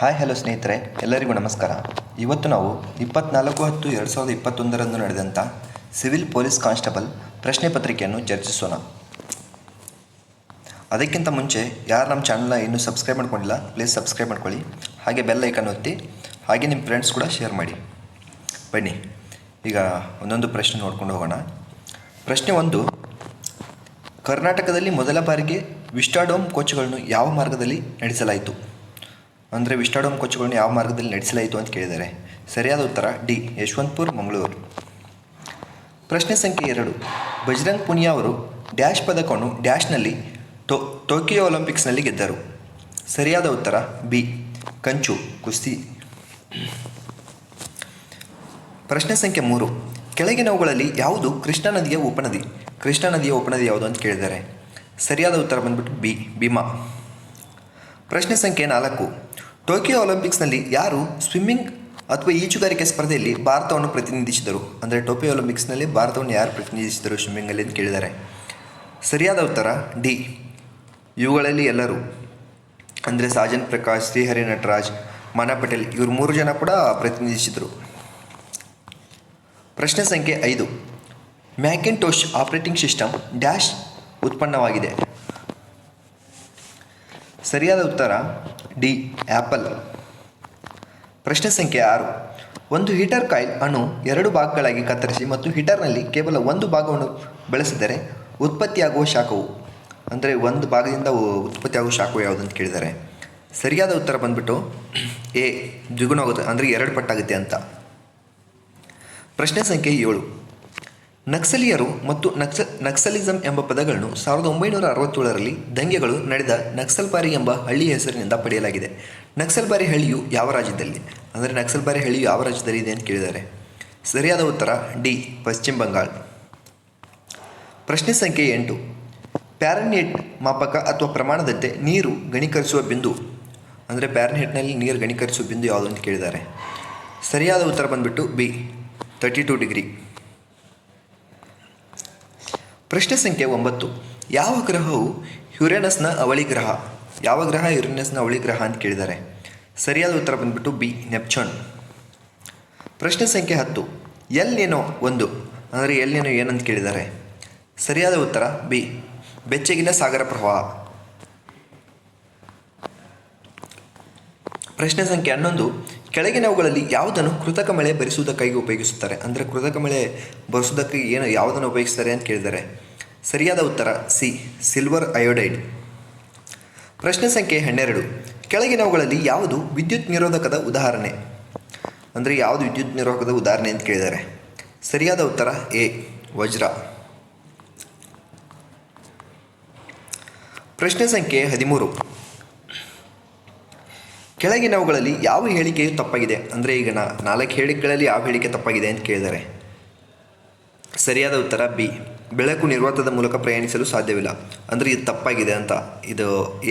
Hi hello ಸ್ನೇಹಿತರೆ, ಎಲ್ಲರಿಗೂ ನಮಸ್ಕಾರ. ಇವತ್ತು ನಾವು ಇಪ್ಪತ್ನಾಲ್ಕು ಹತ್ತು ಎರಡು ಸಾವಿರದ ಇಪ್ಪತ್ತೊಂದರಂದು ನಡೆದಂಥ ಸಿವಿಲ್ ಪೊಲೀಸ್ ಕಾನ್ಸ್ಟೇಬಲ್ ಪ್ರಶ್ನೆ ಪತ್ರಿಕೆಯನ್ನು ಚರ್ಚಿಸೋಣ. ಅದಕ್ಕಿಂತ ಮುಂಚೆ ಯಾರು ನಮ್ಮ ಚಾನಲ್ನ ಇನ್ನೂ ಸಬ್ಸ್ಕ್ರೈಬ್ ಮಾಡ್ಕೊಂಡಿಲ್ಲ, ಪ್ಲೀಸ್ ಸಬ್ಸ್ಕ್ರೈಬ್ ಮಾಡ್ಕೊಳ್ಳಿ. ಹಾಗೆ ಬೆಲ್ ಐಕನ್ ಒತ್ತಿ, ಹಾಗೆ ನಿಮ್ಮ ಫ್ರೆಂಡ್ಸ್ ಕೂಡ ಶೇರ್ ಮಾಡಿ. ಬನ್ನಿ, ಈಗ ಒಂದೊಂದು ಪ್ರಶ್ನೆ ನೋಡ್ಕೊಂಡು ಹೋಗೋಣ. ಪ್ರಶ್ನೆ ಒಂದು, ಕರ್ನಾಟಕದಲ್ಲಿ ಮೊದಲ ಬಾರಿಗೆ ವಿಸ್ಟಾಡೋಮ್ ಕೋಚ್ಗಳನ್ನು ಯಾವ ಮಾರ್ಗದಲ್ಲಿ ನಡೆಸಲಾಯಿತು? ಅಂದರೆ ವಿಸ್ಟಾಡೋಮ್ ಕೊಚ್ಚುಗಳನ್ನು ಯಾವ ಮಾರ್ಗದಲ್ಲಿ ನಡೆಸಲಾಯಿತು ಅಂತ ಕೇಳಿದ್ದಾರೆ. ಸರಿಯಾದ ಉತ್ತರ ಡಿ, ಯಶವಂತಪುರ್, ಮಂಗಳೂರು. ಪ್ರಶ್ನೆ ಸಂಖ್ಯೆ ಎರಡು. ಬಜರಂಗ್ ಪುನಿಯಾ ಅವರು ಡ್ಯಾಶ್ ಪದಕವನ್ನು ಡ್ಯಾಶ್ನಲ್ಲಿ ಟೋ, ಟೋಕಿಯೋ ಒಲಿಂಪಿಕ್ಸ್ನಲ್ಲಿ ಗೆದ್ದರು. ಸರಿಯಾದ ಉತ್ತರ ಬಿ, ಕಂಚು, ಕುಸ್ತಿ. ಪ್ರಶ್ನೆ ಸಂಖ್ಯೆ ಮೂರು. ಕೆಳಗಿನವುಗಳಲ್ಲಿ ಯಾವುದು ಕೃಷ್ಣಾ ನದಿಯ ಉಪನದಿ? ಕೃಷ್ಣಾ ನದಿಯ ಉಪನದಿ ಯಾವುದು ಅಂತ ಕೇಳಿದ್ದಾರೆ. ಸರಿಯಾದ ಉತ್ತರ ಬಂದ್ಬಿಟ್ಟು ಬಿ, ಭೀಮಾ. ಪ್ರಶ್ನೆ ಸಂಖ್ಯೆ ನಾಲ್ಕು. ಟೋಕಿಯೋ ಒಲಿಂಪಿಕ್ಸ್ನಲ್ಲಿ ಯಾರು ಸ್ವಿಮ್ಮಿಂಗ್ ಅಥವಾ ಈಜುಗಾರಿಕೆ ಸ್ಪರ್ಧೆಯಲ್ಲಿ ಭಾರತವನ್ನು ಪ್ರತಿನಿಧಿಸಿದರು? ಅಂದರೆ ಟೋಕಿಯೋ ಒಲಿಂಪಿಕ್ಸ್ನಲ್ಲಿ ಭಾರತವನ್ನು ಯಾರು ಪ್ರತಿನಿಧಿಸಿದರು ಸ್ವಿಮ್ಮಿಂಗಲ್ಲಿ ಅಂತ ಕೇಳಿದ್ದಾರೆ ಸರಿಯಾದ ಉತ್ತರ, ಡಿ. ಇವುಗಳಲ್ಲಿ ಎಲ್ಲರೂ, ಅಂದರೆ ಸಾಜನ್ ಪ್ರಕಾಶ್, ಶ್ರೀಹರಿ ನಟರಾಜ್, ಮನಾ ಪಟೇಲ್, ಇವರು ಮೂರು ಜನ ಕೂಡ ಪ್ರತಿನಿಧಿಸಿದರು. ಪ್ರಶ್ನೆ ಸಂಖ್ಯೆ ಐದು. ಮ್ಯಾಕಿಂಟೋಶ್ ಆಪರೇಟಿಂಗ್ ಸಿಸ್ಟಮ್ ಡ್ಯಾಶ್ ಉತ್ಪನ್ನವಾಗಿದೆ. ಸರಿಯಾದ ಉತ್ತರ ಡಿ ಆ್ಯಪಲ್ ಪ್ರಶ್ನೆ ಸಂಖ್ಯೆ ಆರು. ಒಂದು ಹೀಟರ್ ಕಾಯಿಲ್ ಅನ್ನು ಎರಡು ಭಾಗಗಳಾಗಿ ಕತ್ತರಿಸಿ ಮತ್ತು ಹೀಟರ್ನಲ್ಲಿ ಕೇವಲ ಒಂದು ಭಾಗವನ್ನು ಬಳಸಿದರೆ ಉತ್ಪತ್ತಿಯಾಗುವ ಶಾಖವು, ಅಂದರೆ ಒಂದು ಭಾಗದಿಂದ ಉತ್ಪತ್ತಿಯಾಗುವ ಶಾಖವು ಯಾವುದು ಅಂತ ಕೇಳಿದ್ದಾರೆ ಸರಿಯಾದ ಉತ್ತರ ಬಂದ್ಬಿಟ್ಟು ಎ ದ್ವಿಗುಣ ಆಗುತ್ತೆ ಅಂದರೆ ಎರಡು ಪಟ್ಟಾಗುತ್ತೆ ಅಂತ. ಪ್ರಶ್ನೆ ಸಂಖ್ಯೆ ಏಳು. ನಕ್ಸಲೀಯರು ಮತ್ತು ನಕ್ಸ, ನಕ್ಸಲಿಸಂ ಎಂಬ ಪದಗಳನ್ನು ಸಾವಿರದ ಒಂಬೈನೂರ ಅರವತ್ತೇಳರಲ್ಲಿ ದಂಗೆಗಳು ನಡೆದ ನಕ್ಸಲ್ಬಾರಿ ಎಂಬ ಹಳ್ಳಿಯ ಹೆಸರಿನಿಂದ ಪಡೆಯಲಾಗಿದೆ. ನಕ್ಸಲ್ಬಾರಿ ಹಳ್ಳಿಯು ಯಾವ ರಾಜ್ಯದಲ್ಲಿ? ಅಂದರೆ ನಕ್ಸಲ್ಬಾರಿ ಹಳ್ಳಿಯು ಯಾವ ರಾಜ್ಯದಲ್ಲಿ ಇದೆ ಅಂತ ಕೇಳಿದ್ದಾರೆ. ಸರಿಯಾದ ಉತ್ತರ ಡಿ, ಪಶ್ಚಿಮ ಬಂಗಾಳ. ಪ್ರಶ್ನೆ ಸಂಖ್ಯೆ ಎಂಟು. ಪ್ಯಾರನ್ಹೆಟ್ ಮಾಪಕ ಅಥವಾ ಪ್ರಮಾಣದಂತೆ ನೀರು ಗಣೀಕರಿಸುವ ಬಿಂದು. ಅಂದರೆ ಪ್ಯಾರನ್ಹೆಟ್ನಲ್ಲಿ ನೀರು ಗಣೀಕರಿಸುವ ಬಿಂದು ಯಾವುದು ಅಂತ ಕೇಳಿದ್ದಾರೆ. ಸರಿಯಾದ ಉತ್ತರ ಬಂದ್ಬಿಟ್ಟು ಬಿ ತರ್ಟಿ ಟು ಡಿಗ್ರಿ. ಪ್ರಶ್ನೆ ಸಂಖ್ಯೆ ಒಂಬತ್ತು. ಯಾವ ಗ್ರಹವು ಯುರೇನಸ್ನ ಅವಳಿ ಗ್ರಹ? ಯಾವ ಗ್ರಹ ಯುರೇನಸ್ನ ಅವಳಿ ಗ್ರಹ ಅಂತ ಕೇಳಿದ್ದಾರೆ ಸರಿಯಾದ ಉತ್ತರ ಬಂದ್ಬಿಟ್ಟು ಬಿ, ನೆಪ್ಚೂನ್. ಪ್ರಶ್ನೆ ಸಂಖ್ಯೆ ಹತ್ತು. ಎಲ್ಲೇನೋ ಒಂದು, ಅಂದರೆ ಎಲ್ಲೇನೋ ಏನೋ ಏನಂತ ಕೇಳಿದ್ದಾರೆ ಸರಿಯಾದ ಉತ್ತರ ಬಿ, ಬೆಚ್ಚಗಿನ ಸಾಗರ ಪ್ರವಾಹ. ಪ್ರಶ್ನೆ ಸಂಖ್ಯೆ ಹನ್ನೊಂದು. ಕೆಳಗಿನವುಗಳಲ್ಲಿ ಯಾವುದನ್ನು ಕೃತಕ ಮಳೆ ಬರಿಸುವುದಕ್ಕಾಗಿ ಉಪಯೋಗಿಸುತ್ತಾರೆ? ಅಂದರೆ ಕೃತಕ ಮಳೆ ಬರೆಸುವುದಕ್ಕೆ ಏನು ಯಾವುದನ್ನು ಉಪಯೋಗಿಸ್ತಾರೆ ಅಂತ ಕೇಳಿದ್ದಾರೆ ಸರಿಯಾದ ಉತ್ತರ ಸಿ, ಸಿಲ್ವರ್ ಅಯೋಡೈಡ್. ಪ್ರಶ್ನೆ ಸಂಖ್ಯೆ ಹನ್ನೆರಡು. ಕೆಳಗಿನವುಗಳಲ್ಲಿ ಯಾವುದು ವಿದ್ಯುತ್ ನಿರೋಧಕದ ಉದಾಹರಣೆ? ಅಂದರೆ ಯಾವುದು ವಿದ್ಯುತ್ ನಿರೋಧಕದ ಉದಾಹರಣೆ ಅಂತ ಕೇಳಿದ್ದಾರೆ ಸರಿಯಾದ ಉತ್ತರ ಎ, ವಜ್ರ. ಪ್ರಶ್ನೆ ಸಂಖ್ಯೆ ಹದಿಮೂರು. ಕೆಳಗಿನವುಗಳಲ್ಲಿ ಯಾವ ಹೇಳಿಕೆಯು ತಪ್ಪಾಗಿದೆ? ಅಂದರೆ ಈಗ ನಾಲ್ಕು ಹೇಳಿಕೆಗಳಲ್ಲಿ ಯಾವ ಹೇಳಿಕೆ ತಪ್ಪಾಗಿದೆ ಅಂತ ಕೇಳಿದ್ದಾರೆ ಸರಿಯಾದ ಉತ್ತರ ಬಿ. ಬೆಳಕು ನಿರ್ವಾತದ ಮೂಲಕ ಪ್ರಯಾಣಿಸಲು ಸಾಧ್ಯವಿಲ್ಲ. ಅಂದರೆ ಇದು ತಪ್ಪಾಗಿದೆ ಅಂತ. ಇದು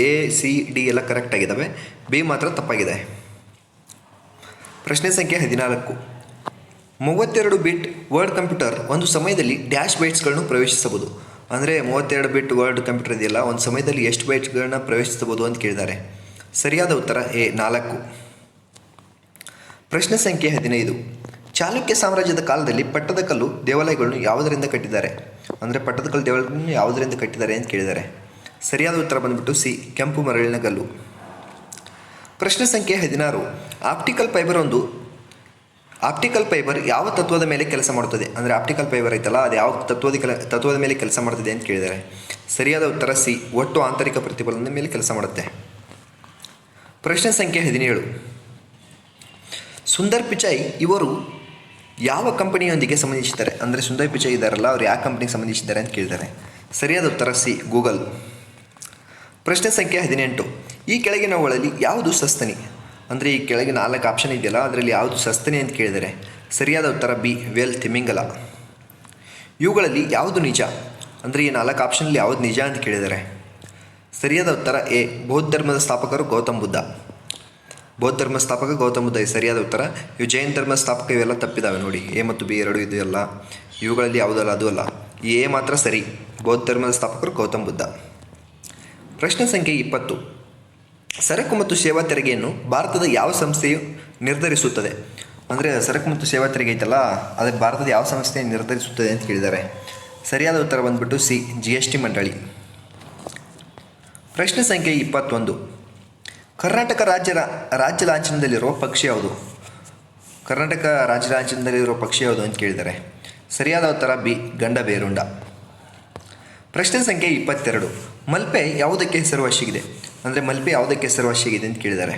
ಎ, ಸಿ, ಡಿ ಎಲ್ಲ ಕರೆಕ್ಟ್ ಆಗಿದ್ದಾವೆ ಬಿ ಮಾತ್ರ ತಪ್ಪಾಗಿದೆ. ಪ್ರಶ್ನೆ ಸಂಖ್ಯೆ ಹದಿನಾಲ್ಕು. ಮೂವತ್ತೆರಡು ಬಿಟ್ ವರ್ಡ್ ಕಂಪ್ಯೂಟರ್ ಒಂದು ಸಮಯದಲ್ಲಿ ಡ್ಯಾಶ್ ಬೈಟ್ಸ್ಗಳನ್ನು ಪ್ರವೇಶಿಸಬಹುದು. ಅಂದರೆ ಮೂವತ್ತೆರಡು ಬಿಟ್ ವರ್ಡ್ ಕಂಪ್ಯೂಟರ್ ಇದೆಯಲ್ಲ, ಒಂದು ಸಮಯದಲ್ಲಿ ಎಷ್ಟು ಬೈಟ್ಸ್ಗಳನ್ನ ಪ್ರವೇಶಿಸಬಹುದು ಅಂತ ಕೇಳಿದ್ದಾರೆ. ಸರಿಯಾದ ಉತ್ತರ ಎ ನಾಲ್ಕು. ಪ್ರಶ್ನೆ ಸಂಖ್ಯೆ ಹದಿನೈದು. ಚಾಲುಕ್ಯ ಸಾಮ್ರಾಜ್ಯದ ಕಾಲದಲ್ಲಿ ಪಟ್ಟದಕಲ್ಲು ದೇವಾಲಯಗಳನ್ನು ಯಾವುದರಿಂದ ಕಟ್ಟಿದ್ದಾರೆ? ಅಂದರೆ ಪಟ್ಟದಕಲ್ಲು ದೇವಾಲಯಗಳನ್ನು ಯಾವುದರಿಂದ ಕಟ್ಟಿದ್ದಾರೆ ಅಂತ ಕೇಳಿದ್ದಾರೆ. ಸರಿಯಾದ ಉತ್ತರ ಬಂದ್ಬಿಟ್ಟು ಸಿ, ಕೆಂಪು ಮರಳಿನ ಕಲ್ಲು. ಪ್ರಶ್ನೆ ಸಂಖ್ಯೆ ಹದಿನಾರು. ಆಪ್ಟಿಕಲ್ ಫೈಬರ್ ಒಂದು, ಆಪ್ಟಿಕಲ್ ಫೈಬರ್ ಯಾವ ತತ್ವದ ಮೇಲೆ ಕೆಲಸ ಮಾಡುತ್ತದೆ? ಅಂದರೆ ಆಪ್ಟಿಕಲ್ ಫೈಬರ್ ಐತಲ್ಲ, ಅದು ಯಾವ ತತ್ವದ ಕೆಲ, ತತ್ವದ ಮೇಲೆ ಕೆಲಸ ಮಾಡ್ತದೆ ಅಂತ ಕೇಳಿದ್ದಾರೆ. ಸರಿಯಾದ ಉತ್ತರ ಸಿ, ಒಟ್ಟು ಆಂತರಿಕ ಪ್ರತಿಫಲನದ ಮೇಲೆ ಕೆಲಸ ಮಾಡುತ್ತೆ. ಪ್ರಶ್ನೆ ಸಂಖ್ಯೆ ಹದಿನೇಳು. ಸುಂದರ್ ಪಿಚಾಯ್ ಇವರು ಯಾವ ಕಂಪನಿಯೊಂದಿಗೆ ಸಂಬಂಧಿಸಿದ್ದಾರೆ? ಅಂದರೆ ಸುಂದರ್ ಪಿಚಾಯ್ ಇದ್ದಾರಲ್ಲ, ಅವರು ಯಾವ ಕಂಪನಿಗೆ ಸಂಬಂಧಿಸಿದ್ದಾರೆ ಅಂತ ಕೇಳಿದ್ದಾರೆ ಸರಿಯಾದ ಉತ್ತರ ಸಿ, ಗೂಗಲ್. ಪ್ರಶ್ನೆ ಸಂಖ್ಯೆ ಹದಿನೆಂಟು. ಈ ಕೆಳಗಿನವುಗಳಲ್ಲಿ ಯಾವುದು ಸಸ್ತನಿ? ಅಂದರೆ ಈ ಕೆಳಗೆ ನಾಲ್ಕು ಆಪ್ಷನ್ ಇದೆಯಲ್ಲ, ಅದರಲ್ಲಿ ಯಾವುದು ಸಸ್ತನಿ ಅಂತ ಕೇಳಿದರೆ ಸರಿಯಾದ ಉತ್ತರ ಬಿ ವೆಲ್ ತಿಮಿಂಗಲ ಇವುಗಳಲ್ಲಿ ಯಾವುದು ನಿಜ? ಅಂದರೆ ಈ ನಾಲ್ಕು ಆಪ್ಷನಲ್ಲಿ ಯಾವುದು ನಿಜ ಅಂತ ಕೇಳಿದ್ದಾರೆ ಸರಿಯಾದ ಉತ್ತರ ಎ. ಬೌದ್ಧ ಧರ್ಮದ ಸ್ಥಾಪಕರು ಗೌತಮ್ ಬುದ್ಧ. ಬೌದ್ಧ ಧರ್ಮ ಸ್ಥಾಪಕ ಗೌತಮ್ ಬುದ್ಧ ಸರಿಯಾದ ಉತ್ತರ ಇವು ಜೈನ ಧರ್ಮ ಸ್ಥಾಪಕ ಇವೆಲ್ಲ ತಪ್ಪಿದಾವೆ ನೋಡಿ. ಎ ಮತ್ತು ಬಿ ಎರಡು ಇದು ಎಲ್ಲ. ಇವುಗಳಲ್ಲಿ ಯಾವುದಲ್ಲ, ಅದು ಅಲ್ಲ. ಎ ಮಾತ್ರ ಸರಿ. ಬೌದ್ಧ ಧರ್ಮದ ಸ್ಥಾಪಕರು ಗೌತಮ್ ಬುದ್ಧ. ಪ್ರಶ್ನೆ ಸಂಖ್ಯೆ ಇಪ್ಪತ್ತು. ಸರಕು ಮತ್ತು ಸೇವಾ ತೆರಿಗೆಯನ್ನು ಭಾರತದ ಯಾವ ಸಂಸ್ಥೆಯು ನಿರ್ಧರಿಸುತ್ತದೆ? ಅಂದರೆ ಸರಕು ಮತ್ತು ಸೇವಾ ತೆರಿಗೆ ಐತಲ್ಲ, ಅದಕ್ಕೆ ಭಾರತದ ಯಾವ ಸಂಸ್ಥೆ ನಿರ್ಧರಿಸುತ್ತದೆ ಅಂತ ಕೇಳಿದ್ದಾರೆ. ಸರಿಯಾದ ಉತ್ತರ ಬಂದ್ಬಿಟ್ಟು ಸಿ, ಜಿ ಎಸ್ ಟಿ ಮಂಡಳಿ. ಪ್ರಶ್ನೆ ಸಂಖ್ಯೆ ಇಪ್ಪತ್ತೊಂದು. ಕರ್ನಾಟಕ ರಾಜ್ಯ ರಾಜ್ಯ ಲಾಂಛನದಲ್ಲಿರುವ ಪಕ್ಷಿ ಯಾವುದು? ಕರ್ನಾಟಕ ರಾಜ್ಯ ಲಾಂಛನದಲ್ಲಿರುವ ಪಕ್ಷಿ ಯಾವುದು ಅಂತ ಕೇಳಿದ್ದಾರೆ ಸರಿಯಾದ ಉತ್ತರ ಬಿ, ಗಂಡ ಬೇರುಂಡ. ಪ್ರಶ್ನೆ ಸಂಖ್ಯೆ ಇಪ್ಪತ್ತೆರಡು. ಮಲ್ಪೆ ಯಾವುದಕ್ಕೆ ಹೆಸರುವಾಸಿಯಾಗಿದೆ ಅಂದರೆ ಮಲ್ಪೆ ಯಾವುದಕ್ಕೆ ಹೆಸರುವಾಸಿಯಾಗಿದೆ ಅಂತ ಕೇಳಿದ್ದಾರೆ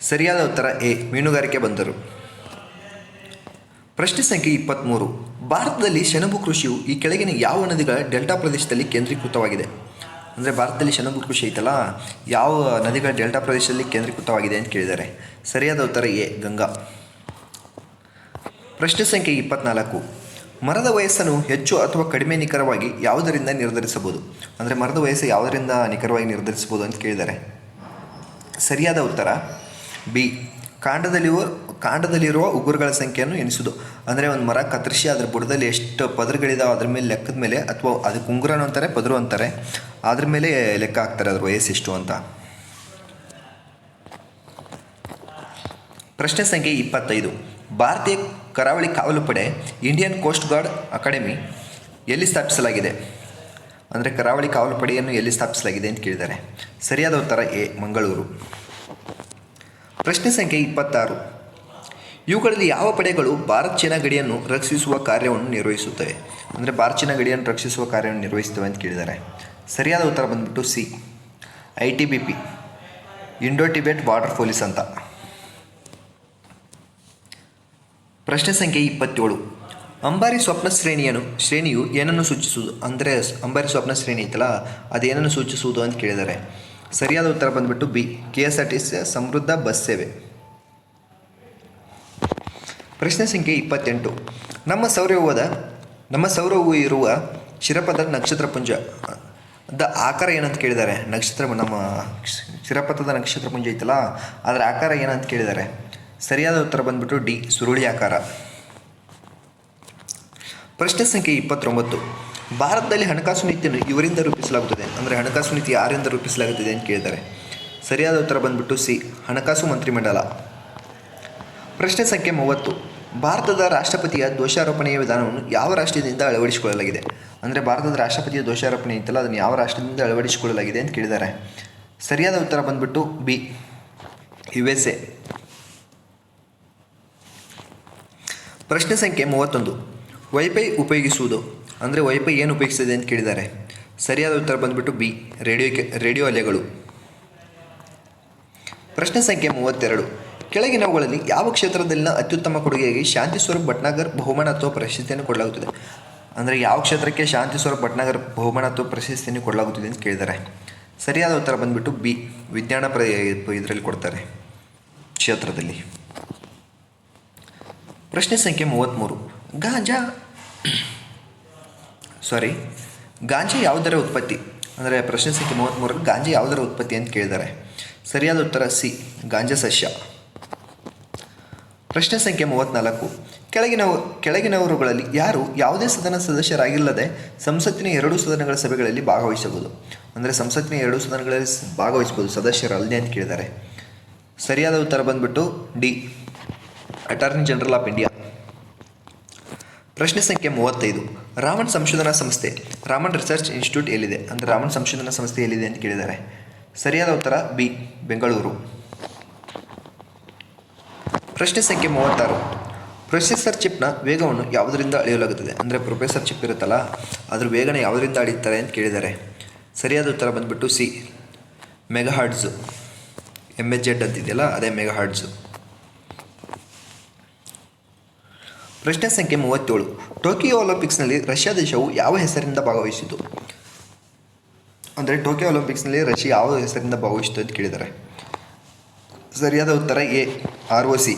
ಸರಿಯಾದ ಉತ್ತರ ಎ, ಮೀನುಗಾರಿಕೆ ಬಂದರು. ಪ್ರಶ್ನೆ ಸಂಖ್ಯೆ ಇಪ್ಪತ್ತ್ಮೂರು ಭಾರತದಲ್ಲಿ ಸೆಣಬು ಕೃಷಿಯು ಈ ಕೆಳಗಿನ ಯಾವ ನದಿಗಳ ಡೆಲ್ಟಾ ಪ್ರದೇಶದಲ್ಲಿ ಕೇಂದ್ರೀಕೃತವಾಗಿದೆ? ಅಂದರೆ ಭಾರತದಲ್ಲಿ ಸೆಣಬು ಕೃಷಿ ಐತಲ್ಲ, ಯಾವ ನದಿಗಳ ಡೆಲ್ಟಾ ಪ್ರದೇಶದಲ್ಲಿ ಕೇಂದ್ರೀಕೃತವಾಗಿದೆ ಅಂತ ಕೇಳಿದ್ದಾರೆ. ಸರಿಯಾದ ಉತ್ತರ ಎ, ಗಂಗಾ. ಪ್ರಶ್ನೆ ಸಂಖ್ಯೆ ಇಪ್ಪತ್ನಾಲ್ಕು. ಮರದ ವಯಸ್ಸನ್ನು ಹೆಚ್ಚು ಅಥವಾ ಕಡಿಮೆ ನಿಖರವಾಗಿ ಯಾವುದರಿಂದ ನಿರ್ಧರಿಸಬಹುದು? ಅಂದರೆ ಮರದ ವಯಸ್ಸು ಯಾವುದರಿಂದ ನಿಖರವಾಗಿ ನಿರ್ಧರಿಸಬಹುದು ಅಂತ ಕೇಳಿದ್ದಾರೆ. ಸರಿಯಾದ ಉತ್ತರ ಬಿ. ಕಾಂಡದಲ್ಲಿರುವ ಕಾಂಡದಲ್ಲಿರುವ ಉಗುರುಗಳ ಸಂಖ್ಯೆಯನ್ನು ಎಣಿಸುವುದು. ಅಂದರೆ ಒಂದು ಮರ ಕತ್ತರಿಸಿ ಅದ್ರ ಬುಡದಲ್ಲಿ ಎಷ್ಟು ಪದರುಗಳಿದಾವೆ ಅದ್ರ ಮೇಲೆ ಲೆಕ್ಕದ ಮೇಲೆ ಅಥವಾ ಅದಕ್ಕೆ ಉಂಗುರನು ಅಂತಾರೆ, ಪದರು ಅಂತಾರೆ. ಅದ್ರ ಮೇಲೆ ಲೆಕ್ಕ ಹಾಕ್ತಾರೆ ಅದ್ರ ವಯಸ್ಸು ಎಷ್ಟು ಅಂತ. ಪ್ರಶ್ನೆ ಸಂಖ್ಯೆ ಇಪ್ಪತ್ತೈದು. ಭಾರತೀಯ ಕರಾವಳಿ ಕಾವಲು ಪಡೆ ಇಂಡಿಯನ್ ಕೋಸ್ಟ್ ಗಾರ್ಡ್ ಅಕಾಡೆಮಿ ಎಲ್ಲಿ ಸ್ಥಾಪಿಸಲಾಗಿದೆ? ಅಂದರೆ ಕರಾವಳಿ ಕಾವಲು ಪಡೆಯನ್ನು ಎಲ್ಲಿ ಸ್ಥಾಪಿಸಲಾಗಿದೆ ಅಂತ ಕೇಳಿದ್ದಾರೆ. ಸರಿಯಾದ ಉತ್ತರ ಎ, ಮಂಗಳೂರು. ಪ್ರಶ್ನೆ ಸಂಖ್ಯೆ ಇಪ್ಪತ್ತಾರು. ಇವುಗಳಲ್ಲಿ ಯಾವ ಪಡೆಗಳು ಭಾರತ್ ಚೀನಾ ಗಡಿಯನ್ನು ರಕ್ಷಿಸುವ ಕಾರ್ಯವನ್ನು ನಿರ್ವಹಿಸುತ್ತವೆ? ಅಂದರೆ ಭಾರತ್ ಚೀನಾ ಗಡಿಯನ್ನು ರಕ್ಷಿಸುವ ಕಾರ್ಯವನ್ನು ನಿರ್ವಹಿಸುತ್ತವೆ ಅಂತ ಕೇಳಿದ್ದಾರೆ. ಸರಿಯಾದ ಉತ್ತರ ಬಂದ್ಬಿಟ್ಟು C. I T B P. Indo Tibet border police ಅಂತ. ಪ್ರಶ್ನೆ ಸಂಖ್ಯೆ ಇಪ್ಪತ್ತೇಳು. ಅಂಬಾರಿ ಸ್ವಪ್ನ ಶ್ರೇಣಿಯನ್ನು, ಶ್ರೇಣಿಯು ಏನನ್ನು ಸೂಚಿಸುವುದು? ಅಂದರೆ ಅಂಬಾರಿ ಸ್ವಪ್ನ ಶ್ರೇಣಿ ಐತಲ್ಲ ಅದೇನನ್ನು ಸೂಚಿಸುವುದು ಅಂತ ಕೇಳಿದ್ದಾರೆ. ಸರಿಯಾದ ಉತ್ತರ ಬಂದ್ಬಿಟ್ಟು B. K S R T C ಸಮೃದ್ಧ ಬಸ್ ಸೇವೆ. ಪ್ರಶ್ನೆ ಸಂಖ್ಯೆ ಇಪ್ಪತ್ತೆಂಟು. ನಮ್ಮ ಸೌರವದ ನಮ್ಮ ಸೌರವು ಇರುವ ಶಿರಪದ ನಕ್ಷತ್ರ ಪುಂಜ, ದ ಆಕಾರ ಏನಂತ ಕೇಳಿದ್ದಾರೆ? ನಕ್ಷತ್ರ, ನಮ್ಮ ಶಿರಪಥದ ನಕ್ಷತ್ರ ಪುಂಜ ಐತಲ್ಲ, ಅದರ ಆಕಾರ ಏನಂತ ಕೇಳಿದ್ದಾರೆ? ಸರಿಯಾದ ಉತ್ತರ ಬಂದ್ಬಿಟ್ಟು ಡಿ, ಸುರುಳಿ ಆಕಾರ. ಪ್ರಶ್ನೆ ಸಂಖ್ಯೆ ಇಪ್ಪತ್ತೊಂಬತ್ತು. ಭಾರತದಲ್ಲಿ ಹಣಕಾಸು ನೀತಿಯನ್ನು ಇವರಿಂದ ರೂಪಿಸಲಾಗುತ್ತದೆ. ಅಂದರೆ ಹಣಕಾಸು ನೀತಿ ಯಾರಿಂದ ರೂಪಿಸಲಾಗುತ್ತದೆ ಅಂತ ಕೇಳಿದ್ದಾರೆ. ಸರಿಯಾದ ಉತ್ತರ ಬಂದ್ಬಿಟ್ಟು ಸಿ, ಹಣಕಾಸು ಮಂತ್ರಿಮಂಡಲ. ಪ್ರಶ್ನೆ ಸಂಖ್ಯೆ ಮೂವತ್ತು. ಭಾರತದ ರಾಷ್ಟ್ರಪತಿಯ ದೋಷಾರೋಪಣೆಯ ವಿಧಾನವನ್ನು ಯಾವ ರಾಷ್ಟ್ರದಿಂದ ಅಳವಡಿಸಿಕೊಳ್ಳಲಾಗಿದೆ? ಅಂದರೆ ಭಾರತದ ರಾಷ್ಟ್ರಪತಿಯ ದೋಷಾರೋಪಣೆ ಇತ್ತಲ್ಲ, ಅದನ್ನು ಯಾವ ರಾಷ್ಟ್ರದಿಂದ ಅಳವಡಿಸಿಕೊಳ್ಳಲಾಗಿದೆ ಅಂತ ಕೇಳಿದ್ದಾರೆ. ಸರಿಯಾದ ಉತ್ತರ ಬಂದ್ಬಿಟ್ಟು ಬಿ ಯು ಎಸ್ ಎ ಪ್ರಶ್ನೆ ಸಂಖ್ಯೆ ಮೂವತ್ತೊಂದು. ವೈಫೈ ಉಪಯೋಗಿಸುವುದು, ಅಂದರೆ ವೈಫೈ ಏನು ಉಪಯೋಗಿಸ್ತದೆ ಅಂತ ಕೇಳಿದ್ದಾರೆ. ಸರಿಯಾದ ಉತ್ತರ ಬಂದ್ಬಿಟ್ಟು ಬಿ, ರೇಡಿಯೋ ರೇಡಿಯೋ ಅಲೆಗಳು. ಪ್ರಶ್ನೆ ಸಂಖ್ಯೆ ಮೂವತ್ತೆರಡು. ಕೆಳಗಿನವುಗಳಲ್ಲಿ ಯಾವ ಕ್ಷೇತ್ರದಲ್ಲಿನ ಅತ್ಯುತ್ತಮ ಕೊಡುಗೆಗೆ ಶಾಂತಿ ಸ್ವರೂಪ್ ಭಟ್ನಾಗರ್ ಬಹುಮಾನ ಅಥವಾ ಪ್ರಶಸ್ತಿಯನ್ನು ಕೊಡಲಾಗುತ್ತದೆ? ಅಂದರೆ ಯಾವ ಕ್ಷೇತ್ರಕ್ಕೆ ಶಾಂತಿ ಸ್ವರೂಪ್ ಭಟ್ನಾಗರ್ ಬಹುಮಾನ ಅಥವಾ ಪ್ರಶಸ್ತಿಯನ್ನು ಕೊಡಲಾಗುತ್ತದೆ ಅಂತ ಕೇಳಿದ್ದಾರೆ ಸರಿಯಾದ ಉತ್ತರ ಬಂದ್ಬಿಟ್ಟು ಬಿ, ವಿಜ್ಞಾನ ಪ್ರ ಇದರಲ್ಲಿ ಕೊಡ್ತಾರೆ ಕ್ಷೇತ್ರದಲ್ಲಿ. ಪ್ರಶ್ನೆ ಸಂಖ್ಯೆ ಮೂವತ್ತ್ಮೂರು ಗಾಂಜಾ ಸಾರಿ ಗಾಂಜಾ ಯಾವುದರ ಉತ್ಪತ್ತಿ? ಅಂದರೆ ಪ್ರಶ್ನೆ ಸಂಖ್ಯೆ ಮೂವತ್ತ್ಮೂರರಲ್ಲಿ ಗಾಂಜಾ ಯಾವುದರ ಉತ್ಪತ್ತಿ ಅಂತ ಕೇಳಿದ್ದಾರೆ ಸರಿಯಾದ ಉತ್ತರ ಸಿ, ಗಾಂಜಾ ಸಸ್ಯ. ಪ್ರಶ್ನೆ ಸಂಖ್ಯೆ ಮೂವತ್ನಾಲ್ಕು. ಕೆಳಗಿನ ಕೆಳಗಿನವರುಗಳಲ್ಲಿ ಯಾರು ಯಾವುದೇ ಸದನ ಸದಸ್ಯರಾಗಿಲ್ಲದೆ ಸಂಸತ್ತಿನ ಎರಡು ಸದನಗಳ ಸಭೆಗಳಲ್ಲಿ ಭಾಗವಹಿಸಬಹುದು? ಅಂದರೆ ಸಂಸತ್ತಿನ ಎರಡು ಸದನಗಳಲ್ಲಿ ಭಾಗವಹಿಸಬಹುದು, ಸದಸ್ಯರಲ್ಲದೆ ಅಂತ ಕೇಳಿದ್ದಾರೆ. ಸರಿಯಾದ ಉತ್ತರ ಬಂದ್ಬಿಟ್ಟು D attorney general of India ಪ್ರಶ್ನೆ ಸಂಖ್ಯೆ ಮೂವತ್ತೈದು. ರಾಮನ್ ಸಂಶೋಧನಾ ಸಂಸ್ಥೆ ರಾಮನ್ ರಿಸರ್ಚ್ ಇನ್ಸ್ಟಿಟ್ಯೂಟ್ ಎಲ್ಲಿದೆ? ಅಂದರೆ ರಾಮನ್ ಸಂಶೋಧನಾ ಸಂಸ್ಥೆ ಎಲ್ಲಿದೆ ಅಂತ ಕೇಳಿದ್ದಾರೆ. ಸರಿಯಾದ ಉತ್ತರ ಬಿ, ಬೆಂಗಳೂರು. ಪ್ರಶ್ನೆ ಸಂಖ್ಯೆ ಮೂವತ್ತಾರು. ಪ್ರೊಸೆಸರ್ ಚಿಪ್ನ ವೇಗವನ್ನು ಯಾವುದರಿಂದ ಅಳೆಯಲಾಗುತ್ತದೆ? ಅಂದರೆ ಪ್ರೊಫೆಸರ್ ಚಿಪ್ ಇರುತ್ತಲ್ಲ, ಅದ್ರ ವೇಗನ ಯಾವುದರಿಂದ ಅಳೀತಾರೆ ಅಂತ ಕೇಳಿದ್ದಾರೆ. ಸರಿಯಾದ ಉತ್ತರ ಬಂದ್ಬಿಟ್ಟು C. Megahertz M H Z ಅಂತಿದೆಯಲ್ಲ, ಅದೇ ಮೆಗಾಹಾರ್ಡ್ಸು ಪ್ರಶ್ನೆ ಸಂಖ್ಯೆ ಮೂವತ್ತೇಳು. ಟೋಕಿಯೋ ಒಲಿಂಪಿಕ್ಸ್ನಲ್ಲಿ ರಷ್ಯಾ ದೇಶವು ಯಾವ ಹೆಸರಿಂದ ಭಾಗವಹಿಸಿತು ಅಂದರೆ ಟೋಕಿಯೋ ಒಲಿಂಪಿಕ್ಸ್ನಲ್ಲಿ ರಷ್ಯಾ ಯಾವ ಹೆಸರಿಂದ ಭಾಗವಹಿಸಿತು ಅಂತ ಕೇಳಿದ್ದಾರೆ. ಸರಿಯಾದ ಉತ್ತರ ಎ, ಆರ್ ಒ ಸಿ.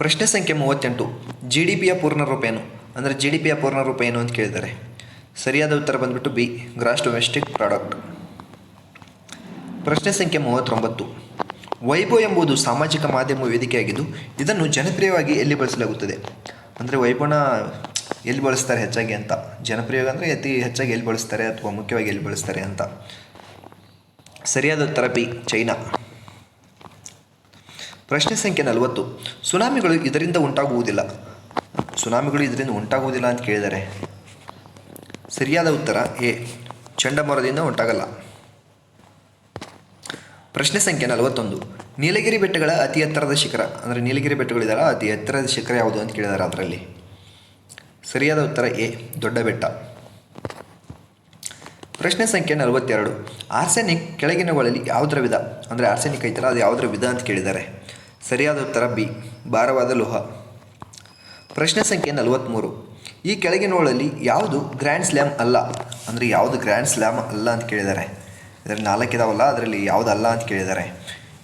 ಪ್ರಶ್ನೆ ಸಂಖ್ಯೆ ಮೂವತ್ತೆಂಟು ಜಿ ಡಿ ಪಿಯ ಪೂರ್ಣ ರೂಪ ಏನು ಅಂದರೆ ಜಿ ಡಿ ಪಿಯ ಪೂರ್ಣ ರೂಪ ಏನು ಅಂತ ಕೇಳಿದ್ದಾರೆ ಸರಿಯಾದ ಉತ್ತರ ಬಂದ್ಬಿಟ್ಟು ಬಿ, ಗ್ರಾಸ್ ಡೊಮೆಸ್ಟಿಕ್ ಪ್ರಾಡಕ್ಟ್. ಪ್ರಶ್ನೆ ಸಂಖ್ಯೆ ಮೂವತ್ತೊಂಬತ್ತು ವೈಭೋ ಎಂಬುದು ಸಾಮಾಜಿಕ ಮಾಧ್ಯಮ ವೇದಿಕೆಯಾಗಿದ್ದು, ಇದನ್ನು ಜನಪ್ರಿಯವಾಗಿ ಎಲ್ಲಿ ಬಳಸಲಾಗುತ್ತದೆ? ಅಂದರೆ ವೈಭವನ ಎಲ್ಲಿ ಬಳಸ್ತಾರೆ ಹೆಚ್ಚಾಗಿ ಅಂತ? ಜನಪ್ರಿಯವಾಗಿ ಅಂದರೆ ಅತಿ ಹೆಚ್ಚಾಗಿ ಎಲ್ಲಿ ಬಳಸ್ತಾರೆ ಅಥವಾ ಮುಖ್ಯವಾಗಿ ಎಲ್ಲಿ ಬಳಸ್ತಾರೆ ಅಂತ? ಸರಿಯಾದ ಉತ್ತರ ಬಿ, ಚೈನಾ. ಪ್ರಶ್ನೆ ಸಂಖ್ಯೆ ನಲವತ್ತು. ಸುನಾಮಿಗಳು ಇದರಿಂದ ಉಂಟಾಗುವುದಿಲ್ಲ. ಸುನಾಮಿಗಳು ಇದರಿಂದ ಉಂಟಾಗುವುದಿಲ್ಲ ಅಂತ ಕೇಳಿದ್ದಾರೆ ಸರಿಯಾದ ಉತ್ತರ ಎ. ಚಂಡಮಾರುತದಿಂದ ಉಂಟಾಗಲ್ಲ. ಪ್ರಶ್ನೆ ಸಂಖ್ಯೆ ನಲವತ್ತೊಂದು. ನೀಲಗಿರಿ ಬೆಟ್ಟಗಳ ಅತಿ ಎತ್ತರದ ಶಿಖರ. ಅಂದರೆ ನೀಲಗಿರಿ ಬೆಟ್ಟಗಳಿದಾರ, ಅತಿ ಎತ್ತರದ ಶಿಖರ ಯಾವುದು ಅಂತ ಕೇಳಿದ್ದಾರೆ ಅದರಲ್ಲಿ. ಸರಿಯಾದ ಉತ್ತರ ಎ. ದೊಡ್ಡ ಬೆಟ್ಟ. ಪ್ರಶ್ನೆ ಸಂಖ್ಯೆ ನಲವತ್ತೆರಡು. ಆರ್ಸೆನಿಕ್ ಕೆಳಗಿನಗಳಲ್ಲಿ ಯಾವುದರ ವಿಧ? ಅಂದರೆ ಆರ್ಸೆನಿಕ್ ಐತಲ್ಲ, ಅದು ಯಾವುದರ ವಿಧ ಅಂತ ಕೇಳಿದ್ದಾರೆ. ಸರಿಯಾದ ಉತ್ತರ ಬಿ, ಭಾರವಾದ ಲೋಹ. ಪ್ರಶ್ನೆ ಸಂಖ್ಯೆ ನಲವತ್ತ್ಮೂರು ಈ ಕೆಳಗಿನವುಗಳಲ್ಲಿ ಯಾವುದು ಗ್ರ್ಯಾಂಡ್ ಸ್ಲ್ಯಾಮ್ ಅಲ್ಲ? ಅಂದರೆ ಯಾವುದು ಗ್ರ್ಯಾಂಡ್ ಸ್ಲ್ಯಾಮ್ ಅಲ್ಲ ಅಂತ ಕೇಳಿದ್ದಾರೆ. ಇದರಲ್ಲಿ ನಾಲ್ಕಿದಾವಲ್ಲ ಅದರಲ್ಲಿ ಯಾವುದು ಅಲ್ಲ ಅಂತ ಕೇಳಿದ್ದಾರೆ.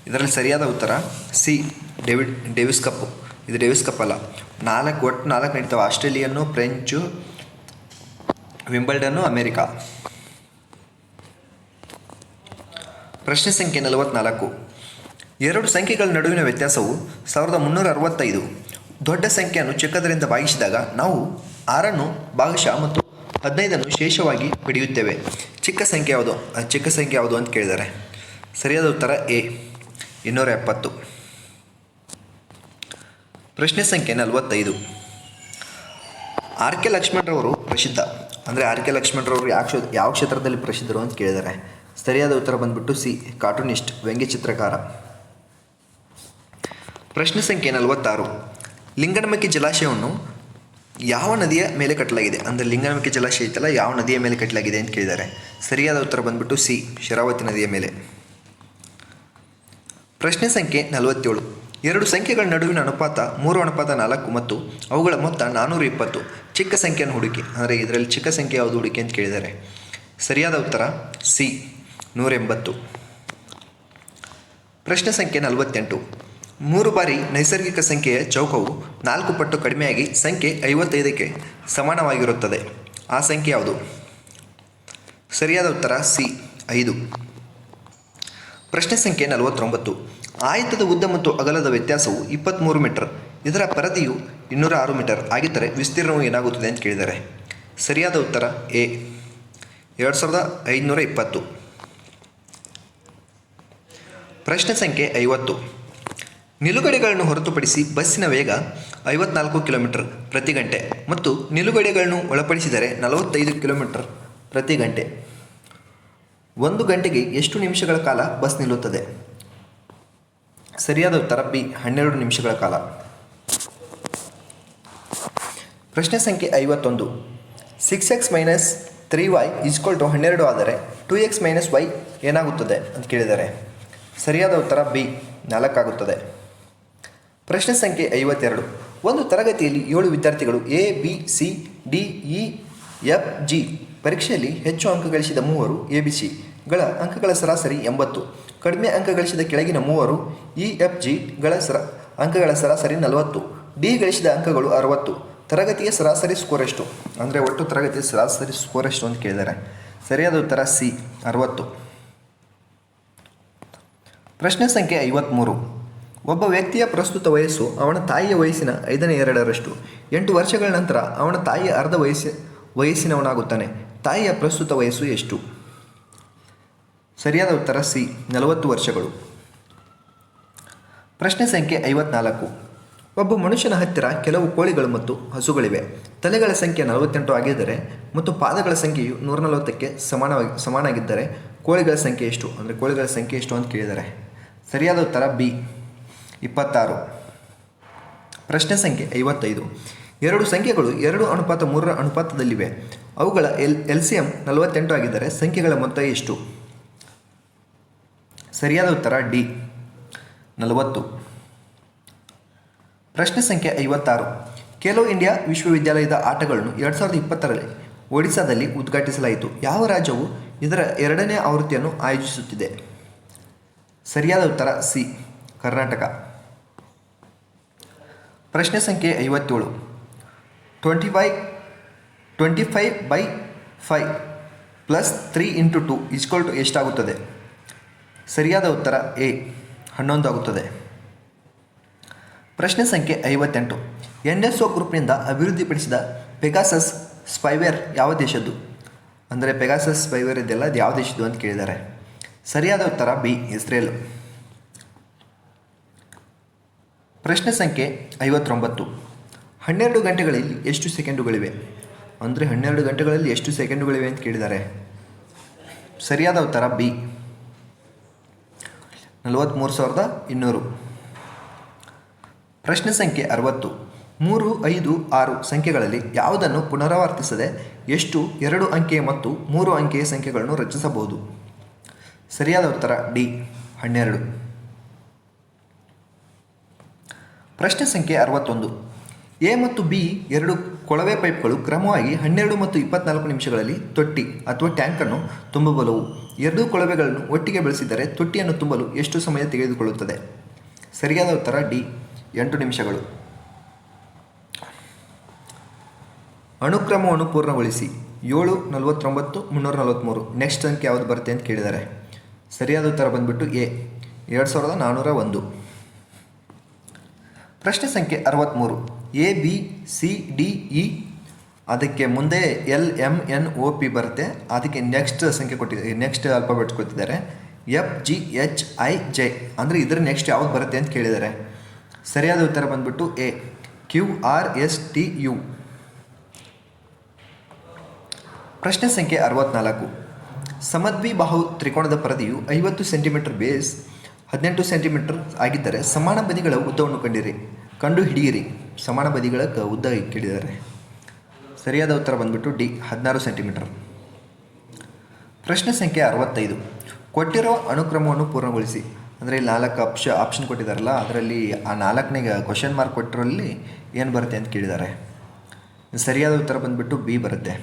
ಇದರಲ್ಲಿ ಸರಿಯಾದ ಉತ್ತರ ಸಿ, ಡೇವಿಡ್, ಡೇವಿಸ್ ಕಪ್ಪು. ಇದು ಡೇವಿಸ್ ಕಪ್ ಅಲ್ಲ. ನಾಲ್ಕು ಒಟ್ಟು ನಾಲ್ಕು ನಡೀತಾವೆ. Australian, French, Wimbledon, America. ಪ್ರಶ್ನೆ ಸಂಖ್ಯೆ ನಲವತ್ನಾಲ್ಕು. ಎರಡು ಸಂಖ್ಯೆಗಳ ನಡುವಿನ ವ್ಯತ್ಯಾಸವು ಸಾವಿರದ ಮುನ್ನೂರ ಅರವತ್ತೈದು. ದೊಡ್ಡ ಸಂಖ್ಯೆಯನ್ನು ಚಿಕ್ಕದರಿಂದ ಭಾಗಿಸಿದಾಗ ನಾವು ಆರನ್ನು ಭಾಗಶಃ ಮತ್ತು ಹದಿನೈದನ್ನು ಶೇಷವಾಗಿ ಪಡೆಯುತ್ತೇವೆ. ಚಿಕ್ಕ ಸಂಖ್ಯೆ ಯಾವುದು? ಚಿಕ್ಕ ಸಂಖ್ಯೆ ಯಾವುದು ಅಂತ ಕೇಳಿದ್ದಾರೆ ಸರಿಯಾದ ಉತ್ತರ ಎ. ಇನ್ನೂರ ಎಪ್ಪತ್ತು. ಪ್ರಶ್ನೆ ಸಂಖ್ಯೆ ನಲವತ್ತೈದು. ಆರ್ ಕೆ ಲಕ್ಷ್ಮಣರವರು ಪ್ರಸಿದ್ಧ. ಅಂದರೆ ಆರ್ ಕೆ ಲಕ್ಷ್ಮಣರವರು ಯಾವ ಯಾವ ಕ್ಷೇತ್ರದಲ್ಲಿ ಪ್ರಸಿದ್ಧರು ಅಂತ ಕೇಳಿದ್ದಾರೆ ಸರಿಯಾದ ಉತ್ತರ ಬಂದ್ಬಿಟ್ಟು ಸಿ, ಕಾರ್ಟೂನಿಸ್ಟ್, ವ್ಯಂಗ್ಯ ಚಿತ್ರಕಾರ. ಪ್ರಶ್ನೆ ಸಂಖ್ಯೆ ನಲವತ್ತಾರು. ಲಿಂಗನಮಕ್ಕಿ ಜಲಾಶಯವನ್ನು ಯಾವ ನದಿಯ ಮೇಲೆ ಕಟ್ಟಲಾಗಿದೆ? ಅಂದರೆ ಲಿಂಗನಮಕ್ಕಿ ಜಲಾಶಯ ಇತ್ತಲ್ಲ ಯಾವ ನದಿಯ ಮೇಲೆ ಕಟ್ಟಲಾಗಿದೆ ಅಂತ ಕೇಳಿದ್ದಾರೆ. ಸರಿಯಾದ ಉತ್ತರ ಬಂದ್ಬಿಟ್ಟು ಸಿ, ಶರಾವತಿ ನದಿಯ ಮೇಲೆ. ಪ್ರಶ್ನೆ ಸಂಖ್ಯೆ ನಲವತ್ತೇಳು. ಎರಡು ಸಂಖ್ಯೆಗಳ ನಡುವಿನ ಅನುಪಾತ ಮೂರು, ಅನುಪಾತ ನಾಲ್ಕು ಮತ್ತು ಅವುಗಳ ಮೊತ್ತ ನಾನ್ನೂರ ಇಪ್ಪತ್ತು. ಚಿಕ್ಕ ಸಂಖ್ಯೆಯನ್ನು ಹುಡುಕಿ, ಅಂದರೆ ಇದರಲ್ಲಿ ಚಿಕ್ಕ ಸಂಖ್ಯೆ ಯಾವುದು ಹುಡುಕಿ ಅಂತ ಕೇಳಿದ್ದಾರೆ. ಸರಿಯಾದ ಉತ್ತರ ಸಿ ನೂರ ಎಂಬತ್ತು ಪ್ರಶ್ನೆ ಸಂಖ್ಯೆ ನಲವತ್ತೆಂಟು. ಮೂರು ಬಾರಿ ನೈಸರ್ಗಿಕ ಸಂಖ್ಯೆಯ ಚೌಕವು ನಾಲ್ಕು ಪಟ್ಟು ಕಡಿಮೆಯಾಗಿ ಸಂಖ್ಯೆ ಐವತ್ತೈದಕ್ಕೆ ಸಮಾನವಾಗಿರುತ್ತದೆ. ಆ ಸಂಖ್ಯೆ ಯಾವುದು? ಸರಿಯಾದ ಉತ್ತರ ಸಿ, ಐದು. ಪ್ರಶ್ನೆ ಸಂಖ್ಯೆ ನಲವತ್ತೊಂಬತ್ತು. ಆಯತದ ಉದ್ದ ಮತ್ತು ಅಗಲದ ವ್ಯತ್ಯಾಸವು ಇಪ್ಪತ್ತ್ಮೂರು ಮೀಟರ್. ಇದರ ಪರದಿಯು ಇನ್ನೂರ ಆರು ಮೀಟರ್. ಆಗಿದ್ದರೆ ವಿಸ್ತೀರ್ಣವು ಏನಾಗುತ್ತದೆ ಅಂತ ಕೇಳಿದ್ದಾರೆ ಸರಿಯಾದ ಉತ್ತರ ಎ. ಎರಡು ಸಾವಿರದ ಐದುನೂರ ಇಪ್ಪತ್ತು. ಪ್ರಶ್ನೆ ಸಂಖ್ಯೆ ಐವತ್ತು. ನಿಲುಗಡೆಗಳನ್ನು ಹೊರತುಪಡಿಸಿ ಬಸ್ಸಿನ ವೇಗ ಐವತ್ನಾಲ್ಕು ಕಿಲೋಮೀಟರ್ ಪ್ರತಿ ಗಂಟೆ ಮತ್ತು ನಿಲುಗಡೆಗಳನ್ನು ಒಳಪಡಿಸಿದರೆ ನಲವತ್ತೈದು ಕಿಲೋಮೀಟರ್ ಪ್ರತಿ ಗಂಟೆ. ಒಂದು ಗಂಟೆಗೆ ಎಷ್ಟು ನಿಮಿಷಗಳ ಕಾಲ ಬಸ್ ನಿಲ್ಲುತ್ತದೆ? ಸರಿಯಾದ ಉತ್ತರ ಬಿ, ಹನ್ನೆರಡು ನಿಮಿಷಗಳ ಕಾಲ. ಪ್ರಶ್ನೆ ಸಂಖ್ಯೆ ಐವತ್ತೊಂದು. Six X minus three Y two ಹನ್ನೆರಡು ಆದರೆ ಟು ಎಕ್ಸ್ ಮೈನಸ್ ವೈ ಏನಾಗುತ್ತದೆ ಅಂತ ಕೇಳಿದ್ದಾರೆ ಸರಿಯಾದ ಉತ್ತರ ಬಿ ನಾಲ್ಕಾಗುತ್ತದೆ. ಪ್ರಶ್ನೆ ಸಂಖ್ಯೆ ಐವತ್ತೆರಡು. ಒಂದು ತರಗತಿಯಲ್ಲಿ ಏಳು ವಿದ್ಯಾರ್ಥಿಗಳು A, B, C, D, E, F, G ಪರೀಕ್ಷೆಯಲ್ಲಿ ಹೆಚ್ಚು ಅಂಕ ಗಳಿಸಿದ ಮೂವರು ಎ, ಬಿ ಸಿಗಳ ಅಂಕಗಳ ಸರಾಸರಿ ಎಂಬತ್ತು. ಕಡಿಮೆ ಅಂಕ ಗಳಿಸಿದ ಕೆಳಗಿನ ಮೂವರು ಇ, ಎಫ್ ಜಿಗಳ ಸರ ಅಂಕಗಳ ಸರಾಸರಿ ನಲವತ್ತು. ಡಿ ಗಳಿಸಿದ ಅಂಕಗಳು ಅರವತ್ತು. ತರಗತಿಯ ಸರಾಸರಿ ಸ್ಕೋರ್ ಎಷ್ಟು? ಅಂದರೆ ಒಟ್ಟು ತರಗತಿಯ ಸರಾಸರಿ ಸ್ಕೋರ್ ಎಷ್ಟು ಅಂತ ಕೇಳಿದ್ದಾರೆ ಸರಿಯಾದ ಉತ್ತರ ಸಿ ಅರವತ್ತು. ಪ್ರಶ್ನೆ ಸಂಖ್ಯೆ ಐವತ್ತ್ಮೂರು ಒಬ್ಬ ವ್ಯಕ್ತಿಯ ಪ್ರಸ್ತುತ ವಯಸ್ಸು ಅವನ ತಾಯಿಯ ವಯಸ್ಸಿನ ಐದನೇ ಎರಡರಷ್ಟು. ಎಂಟು ವರ್ಷಗಳ ನಂತರ ಅವನ ತಾಯಿಯ ಅರ್ಧ ವಯಸ್ಸಿ, ವಯಸ್ಸಿನವನಾಗುತ್ತಾನೆ. ತಾಯಿಯ ಪ್ರಸ್ತುತ ವಯಸ್ಸು ಎಷ್ಟು? ಸರಿಯಾದ ಉತ್ತರ ಸಿ, ನಲವತ್ತು ವರ್ಷಗಳು. ಪ್ರಶ್ನೆ ಸಂಖ್ಯೆ ಐವತ್ನಾಲ್ಕು. ಒಬ್ಬ ಮನುಷ್ಯನ ಹತ್ತಿರ ಕೆಲವು ಕೋಳಿಗಳು ಮತ್ತು ಹಸುಗಳಿವೆ. ತಲೆಗಳ ಸಂಖ್ಯೆ ನಲವತ್ತೆಂಟು ಆಗಿದ್ದರೆ ಮತ್ತು ಪಾದಗಳ ಸಂಖ್ಯೆಯು ನೂರ ನಲವತ್ತಕ್ಕೆ ಸಮಾನವಾಗಿ ಸಮಾನಾಗಿದ್ದರೆ ಕೋಳಿಗಳ ಸಂಖ್ಯೆ ಎಷ್ಟು? ಅಂದರೆ ಕೋಳಿಗಳ ಸಂಖ್ಯೆ ಎಷ್ಟು ಅಂತ ಕೇಳಿದ್ದಾರೆ ಸರಿಯಾದ ಉತ್ತರ ಬಿ. ಇಪ್ಪತ್ತಾರು. ಪ್ರಶ್ನೆ ಸಂಖ್ಯೆ ಐವತ್ತೈದು. ಎರಡು ಸಂಖ್ಯೆಗಳು ಎರಡು ಅನುಪಾತ ಮೂರರ ಅನುಪಾತದಲ್ಲಿವೆ. ಅವುಗಳ ಎಲ್ ಎಲ್ ಸಿ ಎಂ ನಲವತ್ತೆಂಟು ಆಗಿದ್ದರೆ ಸಂಖ್ಯೆಗಳ ಮೊತ್ತ ಎಷ್ಟು? ಸರಿಯಾದ ಉತ್ತರ ಡಿ. ನಲವತ್ತು. ಪ್ರಶ್ನೆ ಸಂಖ್ಯೆ ಐವತ್ತಾರು. ಖೇಲೋ ಇಂಡಿಯಾ ವಿಶ್ವವಿದ್ಯಾಲಯದ ಆಟಗಳನ್ನು ಎರಡು ಸಾವಿರದ ಇಪ್ಪತ್ತರಲ್ಲಿ ಒಡಿಶಾದಲ್ಲಿ ಉದ್ಘಾಟಿಸಲಾಯಿತು. ಯಾವ ರಾಜ್ಯವು ಇದರ ಎರಡನೇ ಆವೃತ್ತಿಯನ್ನು ಆಯೋಜಿಸುತ್ತಿದೆ? ಸರಿಯಾದ ಉತ್ತರ ಸಿ, ಕರ್ನಾಟಕ. ಪ್ರಶ್ನೆ ಸಂಖ್ಯೆ ಐವತ್ತೇಳು. Twenty five twenty five by five plus three into two is equal to ಎಷ್ಟಾಗುತ್ತದೆ? ಸರಿಯಾದ ಉತ್ತರ ಎ, ಹನ್ನೊಂದು ಆಗುತ್ತದೆ. ಪ್ರಶ್ನೆ ಸಂಖ್ಯೆ ಐವತ್ತೆಂಟು. ಎನ್ ಎಸ್ ಒ ಗ್ರೂಪ್ನಿಂದ ಅಭಿವೃದ್ಧಿಪಡಿಸಿದ ಪೆಗಾಸಸ್ ಸ್ಪೈವೇರ್ ಯಾವ ದೇಶದ್ದು? ಅಂದರೆ ಪೆಗಾಸಸ್ ಸ್ಪೈವೇರ್ ಇದೆಲ್ಲ ಅದು ಯಾವ ದೇಶದ್ದು ಅಂತ ಕೇಳಿದ್ದಾರೆ. ಸರಿಯಾದ ಉತ್ತರ ಬಿ, ಇಸ್ರೇಲ್. ಪ್ರಶ್ನೆ ಸಂಖ್ಯೆ ಐವತ್ತೊಂಬತ್ತು. ಹನ್ನೆರಡು ಗಂಟೆಗಳಲ್ಲಿ ಎಷ್ಟು ಸೆಕೆಂಡುಗಳಿವೆ? ಅಂದರೆ ಹನ್ನೆರಡು ಗಂಟೆಗಳಲ್ಲಿ ಎಷ್ಟು ಸೆಕೆಂಡುಗಳಿವೆ ಅಂತ ಕೇಳಿದ್ದಾರೆ ಸರಿಯಾದ ಉತ್ತರ ಬಿ. ನಲವತ್ತ್ಮೂರು ಸಾವಿರದ ಇನ್ನೂರು. ಪ್ರಶ್ನೆ ಸಂಖ್ಯೆ ಅರವತ್ತು. ಮೂರು, ಐದು, ಆರು ಸಂಖ್ಯೆಗಳಲ್ಲಿ ಯಾವುದನ್ನು ಪುನರಾವರ್ತಿಸದೆ ಎಷ್ಟು? ಎರಡು ಅಂಕೆಯ ಮತ್ತು ಮೂರು ಅಂಕೆಯ ಸಂಖ್ಯೆಗಳನ್ನು ರಚಿಸಬಹುದು. ಸರಿಯಾದ ಉತ್ತರ ಡಿ, ಹನ್ನೆರಡು. ಪ್ರಶ್ನೆ ಸಂಖ್ಯೆ ಅರವತ್ತೊಂದು. ಎ ಮತ್ತು ಬಿ ಎರಡು ಕೊಳವೆ ಪೈಪ್ಗಳು ಕ್ರಮವಾಗಿ ಹನ್ನೆರಡು ಮತ್ತು ಇಪ್ಪತ್ನಾಲ್ಕು ನಿಮಿಷಗಳಲ್ಲಿ ತೊಟ್ಟಿ ಅಥವಾ ಟ್ಯಾಂಕನ್ನು ತುಂಬಬಲ್ಲವು. ಎರಡೂ ಕೊಳವೆಗಳನ್ನು ಒಟ್ಟಿಗೆ ಬೆಳೆಸಿದರೆ ತೊಟ್ಟಿಯನ್ನು ತುಂಬಲು ಎಷ್ಟು ಸಮಯ ತೆಗೆದುಕೊಳ್ಳುತ್ತದೆ? ಸರಿಯಾದ ಉತ್ತರ ಡಿ, ಎಂಟು ನಿಮಿಷಗಳು. ಅನುಕ್ರಮವನ್ನು ಪೂರ್ಣಗೊಳಿಸಿ ಏಳು ನಲವತ್ತೊಂಬತ್ತು ಮುನ್ನೂರ ನಲವತ್ತ್ಮೂರು ನೆಕ್ಸ್ಟ್ ಸಂಖ್ಯೆ ಯಾವುದು ಬರುತ್ತೆ ಅಂತ ಕೇಳಿದ್ದಾರೆ ಸರಿಯಾದ ಉತ್ತರ ಬಂದ್ಬಿಟ್ಟು ಎ. ಎರಡು ಸಾವಿರದ ನಾನ್ನೂರ ಒಂದು. ಪ್ರಶ್ನೆ ಸಂಖ್ಯೆ ಅರವತ್ತ್ಮೂರು A, B, C, D, E. ಅದಕ್ಕೆ ಮುಂದೆ L M N O P ಬರುತ್ತೆ. ಅದಕ್ಕೆ ನೆಕ್ಸ್ಟ್ ಸಂಖ್ಯೆ ಕೊಟ್ಟಿದ್ದಾರೆ ನೆಕ್ಸ್ಟ್ ಅಲ್ಫಾಬೆಟ್ಸ್ ಕೊಟ್ಟಿದ್ದಾರೆ. F, G, H, I, J. ಅಂದರೆ ಇದರ ನೆಕ್ಸ್ಟ್ ಯಾವ್ದು ಬರುತ್ತೆ ಅಂತ ಕೇಳಿದ್ದಾರೆ. ಸರಿಯಾದ ಉತ್ತರ ಬಂದ್ಬಿಟ್ಟು A. Q, R, S, T, U. ಪ್ರಶ್ನೆ ಸಂಖ್ಯೆ ಅರವತ್ನಾಲ್ಕು. ಸಮದ್ವಿಬಾಹು ತ್ರಿಕೋಣದ ಪರದೆಯು ಐವತ್ತು ಸೆಂಟಿಮೀಟರ್ ಬೇಸ್, ಹದಿನೆಂಟು ಸೆಂಟಿಮೀಟರ್ ಆಗಿದ್ದರೆ ಸಮಾನ ಬದಿಗಳ ಉದ್ದವನ್ನು ಕಂಡಿರಿ. ಕಂಡು ಹಿಡಿಯಿರಿ. ಸಮಾನ ಬದಿಗಳ ಉದ್ದ ಕೇಳಿದ್ದಾರೆ ಸರಿಯಾದ ಉತ್ತರ ಬಂದ್ಬಿಟ್ಟು ಡಿ, ಹದಿನಾರು ಸೆಂಟಿಮೀಟರ್. ಪ್ರಶ್ನೆ ಸಂಖ್ಯೆ ಅರವತ್ತೈದು. ಕೊಟ್ಟಿರೋ ಅನುಕ್ರಮವನ್ನು ಪೂರ್ಣಗೊಳಿಸಿ. ಅಂದರೆ ನಾಲ್ಕು ಆಪ್ಷ ಆಪ್ಷನ್ ಕೊಟ್ಟಿದ್ದಾರಲ್ಲ, ಅದರಲ್ಲಿ ಆ ನಾಲ್ಕನೇ ಕ್ವಶನ್ ಮಾರ್ಕ್ ಕೊಟ್ಟಿರೋಲ್ಲಿ ಏನು ಬರುತ್ತೆ ಅಂತ ಕೇಳಿದ್ದಾರೆ. ಸರಿಯಾದ ಉತ್ತರ ಬಂದ್ಬಿಟ್ಟು ಬಿ ಬರುತ್ತೆ.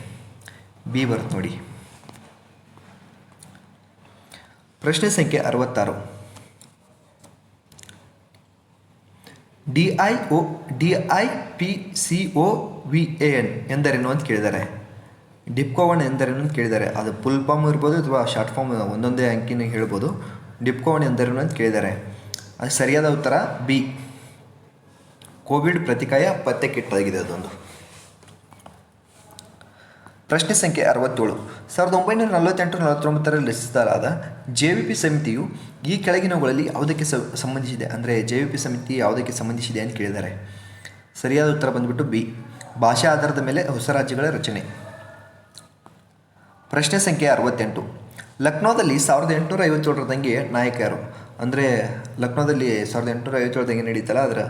ಬಿ ಬರುತ್ತೆ ನೋಡಿ. ಪ್ರಶ್ನೆ ಸಂಖ್ಯೆ ಅರವತ್ತಾರು. D I O D I P C O V A N ಎಂದರೇನು ಅಂತ ಕೇಳಿದ್ದಾರೆ. ಡಿಪ್ಕೋವನ್ ಎಂದರೇನು ಅಂತ ಕೇಳಿದ್ದಾರೆ. ಅದು ಫುಲ್ ಫಾರ್ಮ್ ಇರ್ಬೋದು ಅಥವಾ ಶಾರ್ಟ್ ಫಾರ್ಮ್ ಒಂದೊಂದೇ ಅಂಕಿನ ಹೇಳ್ಬೋದು. ಡಿಪ್ಕೋವನ್ ಎಂದರೇನು ಅಂತ ಕೇಳಿದ್ದಾರೆ. ಅದು ಸರಿಯಾದ ಉತ್ತರ ಬಿ. ಕೋವಿಡ್ ಪ್ರತಿಕಾಯ ಪತ್ತೆ ಕಿಟ್ಟಾಗಿದೆ ಅದೊಂದು. ಪ್ರಶ್ನೆ ಸಂಖ್ಯೆ ಅರವತ್ತೇಳು. ಸಾವಿರದ ಒಂಬೈನೂರ ನಲವತ್ತೆಂಟು ನಲವತ್ತೊಂಬತ್ತರಲ್ಲಿ ರಚಿಸಲಾದ ಜೆ ವಿ ಪಿ ಸಮಿತಿಯು ಈ ಕೆಳಗಿನವುಗಳಲ್ಲಿ ಯಾವುದಕ್ಕೆ ಸಂಬಂಧಿಸಿದೆ? ಅಂದರೆ ಜೆ ವಿ ಪಿ ಸಮಿತಿ ಯಾವುದಕ್ಕೆ ಸಂಬಂಧಿಸಿದೆ ಅಂತ ಕೇಳಿದ್ದಾರೆ ಸರಿಯಾದ ಉತ್ತರ ಬಂದ್ಬಿಟ್ಟು ಬಿ. ಭಾಷಾ ಆಧಾರದ ಮೇಲೆ ಹೊಸ ರಾಜ್ಯಗಳ ರಚನೆ. ಪ್ರಶ್ನೆ ಸಂಖ್ಯೆ ಅರವತ್ತೆಂಟು. ಲಕ್ನೋದಲ್ಲಿ ಸಾವಿರದ ಎಂಟುನೂರ ಐವತ್ತೇಳರ ದಂಗೆ ನಾಯಕ ಯಾರು? ಅಂದರೆ ಲಕ್ನೋದಲ್ಲಿ ಸಾವಿರದ ಎಂಟುನೂರ ಐವತ್ತೇಳು ದಂಗೆ ನಡೀತಲ್ಲ, ಅದರ